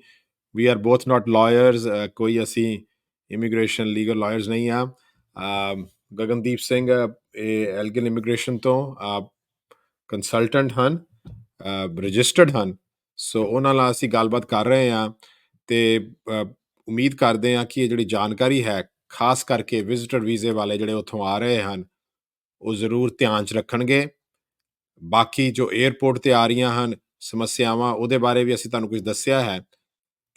ਵੀ ਆਰ ਬੋਥ ਨਾਟ ਲਾਇਰਸ ਕੋਈ ਅਸੀਂ ਇਮੀਗ੍ਰੇਸ਼ਨ ਲੀਗਲ ਲਾਇਰਸ ਨਹੀਂ ਆ ਗਗਨਦੀਪ ਸਿੰਘ ਇਹ ਐਲਗਨ ਇਮੀਗ੍ਰੇਸ਼ਨ ਤੋਂ ਕੰਸਲਟੈਂਟ ਹਨ। ਰਜਿਸਟਰਡ ਹਨ। ਸੋ ਉਹਨਾਂ ਨਾਲ ਅਸੀਂ ਗੱਲਬਾਤ ਕਰ ਰਹੇ ਹਾਂ ਤੇ ਉਮੀਦ ਕਰਦੇ ਹਾਂ ਕਿ ਇਹ ਜਿਹੜੀ ਜਾਣਕਾਰੀ ਹੈ, ਖਾਸ ਕਰਕੇ ਵਿਜ਼ਿਟਰ ਵੀਜ਼ੇ ਵਾਲੇ ਜਿਹੜੇ ਉੱਥੋਂ ਆ ਰਹੇ ਹਨ, ਉਹ ਜ਼ਰੂਰ ਧਿਆਨ 'ਚ ਰੱਖਣਗੇ। ਬਾਕੀ ਜੋ 에ਅਰਪੋਰਟ ਤੇ ਆ ਰਹੀਆਂ ਹਨ, ਸਮੱਸਿਆਵਾਂ ਉਹਦੇ ਬਾਰੇ ਵੀ ਅਸੀਂ ਤੁਹਾਨੂੰ ਕੁਝ ਦੱਸਿਆ ਹੈ।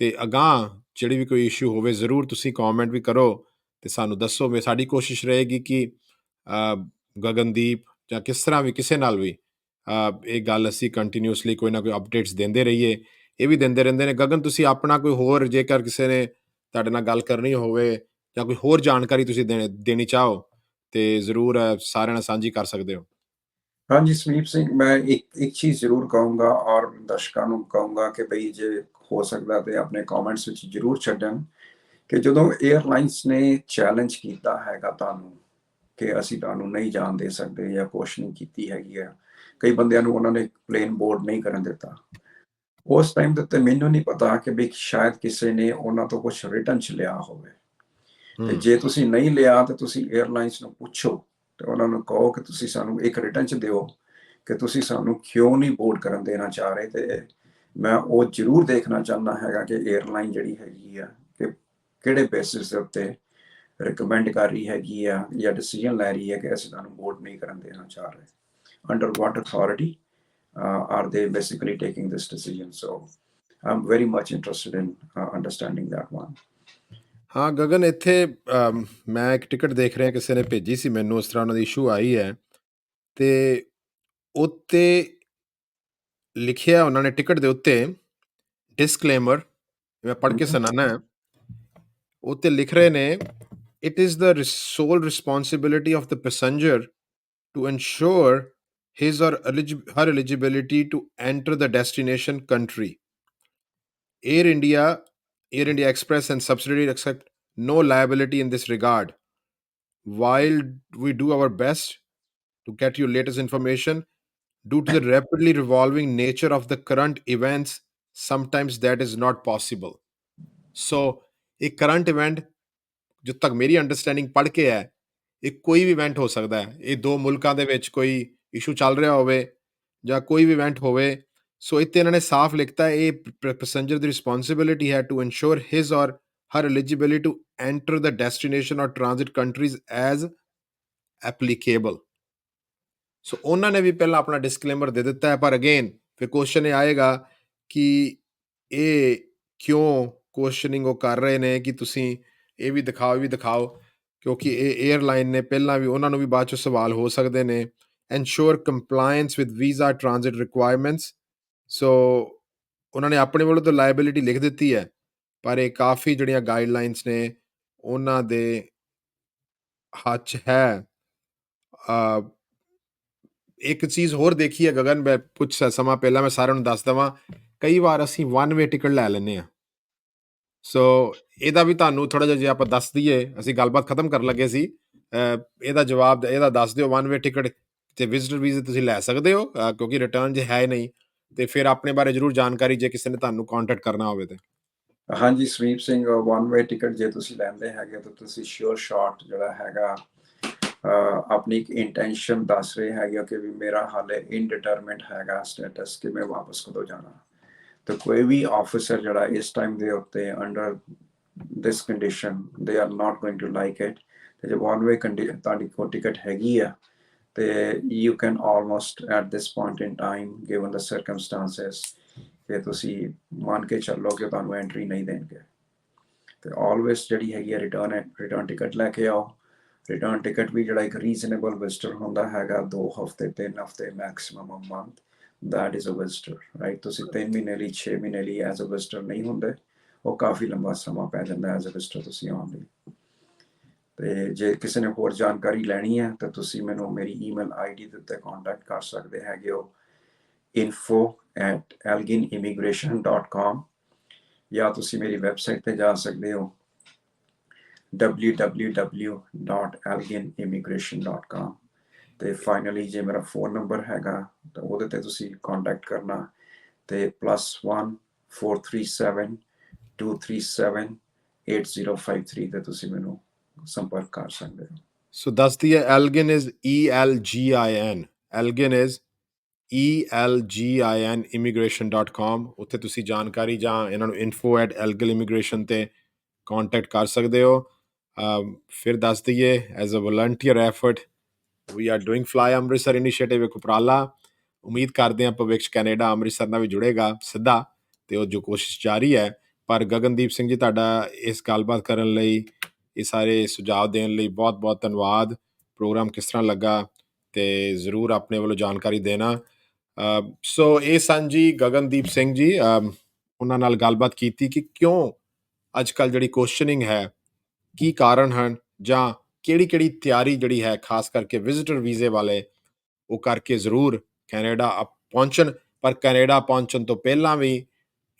ਤੇ ਅਗਾਂਹ ਜਿਹੜੀ ਵੀ ਕੋਈ ਇਸ਼ੂ ਹੋਵੇ, ਜ਼ਰੂਰ ਤੁਸੀਂ ਕਮੈਂਟ ਵੀ ਕਰੋ ਤੇ ਸਾਨੂੰ ਦੱਸੋ। ਵੀ ਸਾਡੀ ਕੋਸ਼ਿਸ਼ ਰਹੇਗੀ ਕਿ ਗਗਨਦੀਪ ਜਾਂ ਕਿਸ ਤਰ੍ਹਾਂ ਵੀ, ਕਿਸੇ ਨਾਲ ਵੀ ਇਹ ਗੱਲ ਅਸੀਂ ਕੰਟੀਨਿਊਸਲੀ ਕੋਈ ਨਾ ਕੋਈ ਅਪਡੇਟਸ ਦਿੰਦੇ ਰਹੀਏ। ਇਹ ਵੀ ਦਿੰਦੇ ਰਹਿੰਦੇ ਨੇ, ਗਗਨ ਤੁਸੀਂ ਆਪਣਾ ਕੋਈ ਹੋਰ ਜੇਕਰ ਕਿਸੇ ਨੇ ਤੁਹਾਡੇ ਨਾਲ ਗੱਲ ਕਰਨੀ ਹੋਵੇ ਜਾਂ ਕੋਈ ਹੋਰ ਜਾਣਕਾਰੀ ਤੁਸੀਂ ਦੇਣੀ ਚਾਹੋ, ਤੇ ਜ਼ਰੂਰ ਸਾਰਿਆਂ ਨਾਲ ਸਾਂਝੀ ਕਰ ਸਕਦੇ ਹੋ। ਹਾਂਜੀ ਸਮੀਪ ਸਿੰਘ, ਮੈਂ ਇੱਕ ਇੱਕ ਚੀਜ਼ ਜ਼ਰੂਰ ਕਹੂੰਗਾ ਔਰ ਦਰਸ਼ਕਾਂ ਨੂੰ ਕਹੂੰਗਾ ਕਿ ਭਈ ਜੇ ਹੋ ਸਕਦਾ ਤੇ ਆਪਣੇ ਕਮੈਂਟਸ ਵਿੱਚ ਜ਼ਰੂਰ ਛੱਡਣ ਕਿ ਜਦੋਂ 에ਅਰਲਾਈਨਸ ਨੇ ਚੈਲੰਜ ਕੀਤਾ ਹੈਗਾ ਤੁਹਾਨੂੰ ਕਿ ਅਸੀਂ ਤੁਹਾਨੂੰ ਨਹੀਂ ਜਾਣ ਦੇ ਸਕਦੇ ਜਾਂ ਕੋਸ਼ਿਸ਼ ਨਹੀਂ ਕੀਤੀ ਹੈਗੀ ਆ ਕਈ ਬੰਦਿਆਂ ਨੂੰ ਉਹਨਾਂ ਨੇ ਪਲੇਨ ਬੋਰਡ ਨਹੀਂ ਕਰਨ ਦਿੱਤਾ। ਉਸ ਟਾਈਮ ਤੇ ਮੈਨੂੰ ਨਹੀਂ ਪਤਾ ਕਿ ਵੀ ਸ਼ਾਇਦ ਕਿਸੇ ਨੇ ਉਹਨਾਂ ਤੋਂ ਕੁਝ ਰਿਟਰਨ ਚ ਲਿਆ ਹੋਵੇ। ਤੇ ਜੇ ਤੁਸੀਂ ਨਹੀਂ ਲਿਆ ਤੇ ਤੁਸੀਂ 에ਅਰਲਾਈਨਸ ਨੂੰ ਪੁੱਛੋ ਤੇ ਉਹਨਾਂ ਨੂੰ ਕਹੋ ਕਿ ਤੁਸੀਂ ਸਾਨੂੰ ਇੱਕ ਰਿਟਰਨ ਚ ਦਿਓ ਕਿ ਤੁਸੀਂ ਸਾਨੂੰ ਕਿਉਂ ਨਹੀਂ ਬੋਰਡ ਕਰਨ ਦੇਣਾ ਚਾਹ ਰਹੇ ਤੇ ਮੈਂ ਉਹ ਜ਼ਰੂਰ ਦੇਖਣਾ ਚਾਹੁੰਦਾ ਹੈਗਾ ਕਿ 에ਅਰਲਾਈਨ ਜਿਹੜੀ ਹੈਗੀ ਆ ਕਿ ਕਿਹੜੇ ਬੇਸਿਸ ਦੇ ਉੱਤੇ ਰਿਕਮੈਂਡ ਕਰ ਰਹੀ ਹੈਗੀ ਆ ਜਾਂ ਡਿਸੀਜਨ ਲੈ ਰਹੀ ਹੈ ਕਿ ਅਸੀਂ ਤੁਹਾਨੂੰ ਬੋਰਡ ਨਹੀਂ ਕਰਨ ਦੇਣਾ ਚਾਹ ਰਹੇ। Under what authority are they basically taking this decision so i'm very much interested in uh, understanding that one ਹਾਂ ਗਗਨ ਇੱਥੇ ਅਮ, ਮੈਂ ਇੱਕ ਟਿਕਟ ਦੇਖ ਰਿਹਾ ਕਿਸੇ ਨੇ ਭੇਜੀ ਸੀ ਮੈਨੂੰ ਉਸ ਤਰ੍ਹਾਂ ਉਹਨਾਂ ਦੀ ਇਸ਼ੂ ਆਈ ਹੈ ਤੇ ਉੱਤੇ ਲਿਖਿਆ ਉਹਨਾਂ ਨੇ ਟਿਕਟ ਦੇ ਉੱਤੇ ਡਿਸਕਲੇਮਰ ਮੈਂ ਪੜ੍ਹ ਕੇ Mhm. ਸੁਣਾਣਾ ਹੈ ਉੱਤੇ ਲਿਖ ਰਹੇ ਨੇ it is the sole responsibility of the passenger to ensure his or eligi- her eligibility to enter the destination country air india air india express and subsidiaries accept no liability in this regard while we do our best to get you latest information due to the rapidly revolving nature of the current events sometimes that is not possible so a current event ਜੋ ਤੱਕ ਮੇਰੀ understanding ਪੜ੍ਹ ਕੇ ਹੈ ਇਹ ਕੋਈ ਵੀ event ਹੋ ਸਕਦਾ ਹੈ ਇਹ ਦੋ ਮੁਲਕਾਂ ਦੇ ਵਿੱਚ ਕੋਈ ਇਸ਼ੂ ਚੱਲ ਰਿਹਾ ਹੋਵੇ ਜਾਂ ਕੋਈ ਵੀ ਇਵੈਂਟ ਹੋਵੇ, ਸੋ ਇੱਥੇ ਇਹਨਾਂ ਨੇ ਸਾਫ਼ ਲਿਖਤਾ ਇਹ ਪੈਸੇਂਜਰ ਦੀ ਰਿਸਪੌਂਸਿਬਿਲਿਟੀ ਹੈ to ensure his or her eligibility to enter the destination or transit countries as applicable so ਉਹਨਾਂ ਨੇ ਵੀ ਪਹਿਲਾਂ ਆਪਣਾ ਡਿਸਕਲੇਮਰ ਦੇ ਦਿੱਤਾ ਹੈ, ਪਰ ਅਗੇਨ ਫਿਰ ਕੁਐਸਚਨ ਇਹ ਆਏਗਾ ਕਿ ਇਹ ਕਿਉਂ ਕੁਐਸਚਨਿੰਗ ਉਹ ਕਰ ਰਹੇ ਨੇ ਕਿ ਤੁਸੀਂ ਇਹ ਵੀ ਦਿਖਾਓ, ਇਹ ਵੀ ਦਿਖਾਓ, ਕਿਉਂਕਿ ਇਹ 에ਅਰਲਾਈਨ ਨੇ ਪਹਿਲਾਂ ਵੀ ਉਹਨਾਂ ਨੂੰ ਵੀ ਬਾਅਦ ਚ ਸਵਾਲ ਹੋ ਸਕਦੇ ਨੇ। Ensure compliance with visa transit requirements so ਉਹਨਾਂ ਨੇ ਆਪਣੇ ਵੱਲੋਂ ਤਾਂ ਲਾਇਬਿਲਿਟੀ ਲਿਖ ਦਿੱਤੀ ਹੈ ਪਰ ਇਹ ਕਾਫੀ ਜਿਹੜੀਆਂ ਗਾਈਡਲਾਈਨਸ ਨੇ ਉਹਨਾਂ ਦੇ ਹੱਥ ਹੈ ਅ, ਇੱਕ ਚੀਜ਼ ਹੋਰ ਦੇਖੀ ਹੈ ਗਗਨ ਮੈਂ ਕੁਝ ਸਮਾਂ ਪਹਿਲਾਂ ਮੈਂ ਸਾਰਿਆਂ ਨੂੰ ਦੱਸ ਦਵਾਂ ਕਈ ਵਾਰ ਅਸੀਂ ਵਨ ਵੇ ਟਿਕਟ ਲੈ ਲੈਂਦੇ ਆ ਸੋ ਇਹਦਾ ਵੀ ਤੁਹਾਨੂੰ ਥੋੜਾ ਜਿਹਾ ਜੇ ਆਪਾਂ ਦੱਸ ਦਈਏ ਅਸੀਂ ਗੱਲਬਾਤ ਖਤਮ ਕਰਨ ਲੱਗੇ ਸੀ ਇਹਦਾ ਜਵਾਬ ਇਹਦਾ ਦੱਸ ਦਿਓ ਵਨ ਵੇ ਟਿਕਟ ਤੇ ਵਿਜ਼ਟਰ ਵੀਜ਼ੇ ਤੁਸੀਂ ਲੈ ਸਕਦੇ ਹੋ ਅ, ਕਿਉਂਕਿ ਰਿਟਰਨ ਜੇ ਹੈ ਨਹੀਂ ਤੇ ਫਿਰ ਆਪਣੇ ਬਾਰੇ ਜਰੂਰ ਜਾਣਕਾਰੀ ਜੇ ਕਿਸੇ ਨੇ ਤੁਹਾਨੂੰ ਕੰਟੈਕਟ ਕਰਨਾ ਹੋਵੇ ਤੇ। ਹਾਂਜੀ ਸਵੀਪ ਸਿੰਘ ਵਨ ਵੇ ਟਿਕਟ ਜੇ ਤੁਸੀਂ ਲੈਂਦੇ ਹੈਗੇ ਤਾਂ ਤੁਸੀਂ ਸ਼ੋਰ ਸ਼ਾਟ ਜਿਹੜਾ ਹੈਗਾ ਅਹ, ਆਪਣੀ ਇੱਕ ਇੰਟੈਂਸ਼ਨ ਦੱਸ ਰਹੇ ਹੈਗੇ ਹੋ ਕਿ ਵੀ ਮੇਰਾ ਹਾਲੇ ਇਨਡਿਟਰਮਿਨਡ ਹੈਗਾ ਸਟੇਟਸ ਕਿ ਮੈਂ ਵਾਪਸ ਕਦੋਂ ਜਾਣਾ। ਤੇ ਕੋਈ ਵੀ ਆਫੀਸਰ ਜਿਹੜਾ ਇਸ ਟਾਈਮ ਦੇ ਉੱਤੇ under this condition they are not going to like it ਤੇ ਜੇ one way condition ਤੁਹਾਡੀ ਕੋ ਟਿਕਟ ਹੈਗੀ ਆ you can almost, at this point in time, given the circumstances ਕਿ ਤੁਸੀਂ ਮੰਨ ਕੇ ਚੱਲੋ ਕਿ ਤੁਹਾਨੂੰ ਐਂਟਰੀ ਨਹੀਂ ਦੇਣਗੇ ਤੇ ਆਲਵੇਸ ਜਿਹੜੀ ਹੈਗੀ ਆ ਰਿਟਰਨ ਰਿਟਰਨ ਟਿਕਟ ਲੈ ਕੇ ਆਓ ਰਿਟਰਨ ਟਿਕਟ ਵੀ ਜਿਹੜਾ ਇੱਕ ਰੀਜ਼ਨੇਬਲ ਵਿਜ਼ਟਰ ਹੁੰਦਾ ਹੈਗਾ 2 ਹਫ਼ਤੇ 3 ਹਫ਼ਤੇ maximum a month that is a visitor, right? ਤੁਸੀਂ 3 ਮਹੀਨੇ ਲਈ 6 ਮਹੀਨੇ ਲਈ ਐਜ਼ ਅ ਵਿਜ਼ਟਰ ਨਹੀਂ ਹੁੰਦੇ ਉਹ ਕਾਫੀ ਲੰਬਾ ਸਮਾਂ ਪੈ ਜਾਂਦਾ ਐਜ਼ ਅ ਵਿਜ਼ਟਰ ਤੁਸੀਂ ਆਉਣ ਲਈ ਤੇ ਜੇ ਕਿਸੇ ਨੇ ਹੋਰ ਜਾਣਕਾਰੀ ਲੈਣੀ ਹੈ, ਤਾਂ ਤੁਸੀਂ ਮੈਨੂੰ ਮੇਰੀ ਈਮੇਲ ਆਈਡੀ ਦੇ ਉੱਤੇ ਕੰਟੈਕਟ ਕਰ ਸਕਦੇ ਹੈਗੇ ਹੋ। info elginimmigration.com ਜਾਂ ਤੁਸੀਂ ਮੇਰੀ ਵੈਬਸਾਈਟ ਤੇ ਜਾ ਸਕਦੇ ਹੋ। www.elginimmigration.com ਤੇ ਫਾਈਨਲੀ ਜੇ ਮੇਰਾ ਫੋਨ ਨੰਬਰ ਹੈਗਾ, ਤਾਂ ਉਹਦੇ ਤੇ ਤੁਸੀਂ ਕੰਟੈਕਟ ਕਰਨਾ। ਤੇ +1 437 237 8053 ਤੇ ਤੁਸੀਂ ਮੈਨੂੰ ਸੰਪਰਕ ਕਰ ਸਕਦੇ ਹੋ। ਸੋ ਦੱਸਦੀ ਹੈ Elgin is E L G I N Elgin is E L G I N immigration.com ਉੱਥੇ ਤੁਸੀਂ ਜਾਣਕਾਰੀ ਜਾਂ ਇਹਨਾਂ ਨੂੰ info@elginimmigration ਤੇ ਕੰਟੈਕਟ ਕਰ ਸਕਦੇ ਹੋ। ਫਿਰ ਦੱਸ ਦਈਏ as a volunteer effort we are doing fly Amritsar initiative ਇੱਕ ਉਪਰਾਲਾ। ਉਮੀਦ ਕਰਦੇ ਹਾਂ ਭਵਿੱਖ ਕੈਨੇਡਾ ਅੰਮ੍ਰਿਤਸਰ ਨਾਲ ਵੀ ਜੁੜੇਗਾ ਸਿੱਧਾ, ਤੇ ਉਹ ਜੋ ਕੋਸ਼ਿਸ਼ ਜਾਰੀ ਹੈ। ਪਰ ਗਗਨਦੀਪ ਸਿੰਘ ਜੀ, ਤੁਹਾਡਾ ਇਸ ਗੱਲਬਾਤ ਕਰਨ ਲਈ ਇਹ ਸਾਰੇ ਸੁਝਾਅ ਦੇਣ ਲਈ ਬਹੁਤ-ਬਹੁਤ ਧੰਨਵਾਦ। ਪ੍ਰੋਗਰਾਮ ਕਿਸ ਤਰ੍ਹਾਂ ਲੱਗਾ ਤੇ ਜ਼ਰੂਰ ਆਪਣੇ ਵੱਲੋਂ ਜਾਣਕਾਰੀ ਦੇਣਾ। ਸੋ ਇਹ ਸਨ ਜੀ ਗਗਨਦੀਪ ਸਿੰਘ ਜੀ ਉਹਨਾਂ ਨਾਲ ਗੱਲਬਾਤ ਕੀਤੀ ਕਿ ਕਿਉਂ ਅੱਜ ਕੱਲ ਜਿਹੜੀ ਕੁਐਸਚਨਿੰਗ ਹੈ, ਕੀ ਕਾਰਨ ਹਨ ਜਾਂ ਕਿਹੜੀ ਕਿਹੜੀ ਤਿਆਰੀ ਜਿਹੜੀ ਹੈ, ਖਾਸ ਕਰਕੇ ਵਿਜ਼ਿਟਰ ਵੀਜ਼ੇ ਵਾਲੇ, ਉਹ ਕਰਕੇ ਜ਼ਰੂਰ ਕੈਨੇਡਾ ਅਪ- ਪਹੁੰਚਣ। ਪਰ ਕੈਨੇਡਾ ਪਹੁੰਚਣ ਤੋਂ ਪਹਿਲਾਂ ਵੀ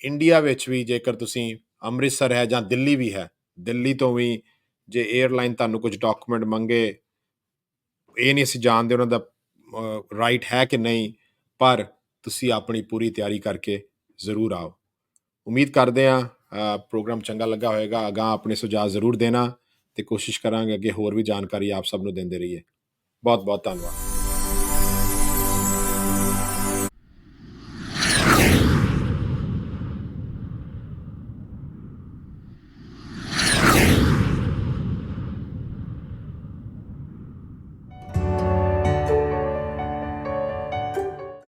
ਇੰਡੀਆ ਵਿੱਚ ਵੀ ਜੇਕਰ ਤੁਸੀਂ ਅੰਮ੍ਰਿਤਸਰ ਹੈ ਜਾਂ ਦਿੱਲੀ ਵੀ ਹੈ, ਦਿੱਲੀ ਤੋਂ ਵੀ ਜੇ 에ਅਰਲਾਈਨ ਤੁਹਾਨੂੰ ਕੁਝ ਡਾਕੂਮੈਂਟ ਮੰਗੇ, ਇਹ ਨਹੀਂ ਅਸੀਂ ਜਾਣਦੇ ਉਹਨਾਂ ਦਾ ਰਾਈਟ ਹੈ ਕਿ ਨਹੀਂ, ਪਰ ਤੁਸੀਂ ਆਪਣੀ ਪੂਰੀ ਤਿਆਰੀ ਕਰਕੇ ਜ਼ਰੂਰ ਆਓ। ਉਮੀਦ ਕਰਦੇ ਹਾਂ ਪ੍ਰੋਗਰਾਮ ਚੰਗਾ ਲੱਗਾ ਹੋਵੇਗਾ। ਅਗਾਂਹ ਆਪਣੇ ਸੁਝਾਅ ਜ਼ਰੂਰ ਦੇਣਾ ਤੇ ਕੋਸ਼ਿਸ਼ ਕਰਾਂਗੇ ਅੱਗੇ ਹੋਰ ਵੀ ਜਾਣਕਾਰੀ ਆਪ ਸਭ ਨੂੰ ਦਿੰਦੇ ਰਹੀਏ। ਬਹੁਤ ਬਹੁਤ ਧੰਨਵਾਦ।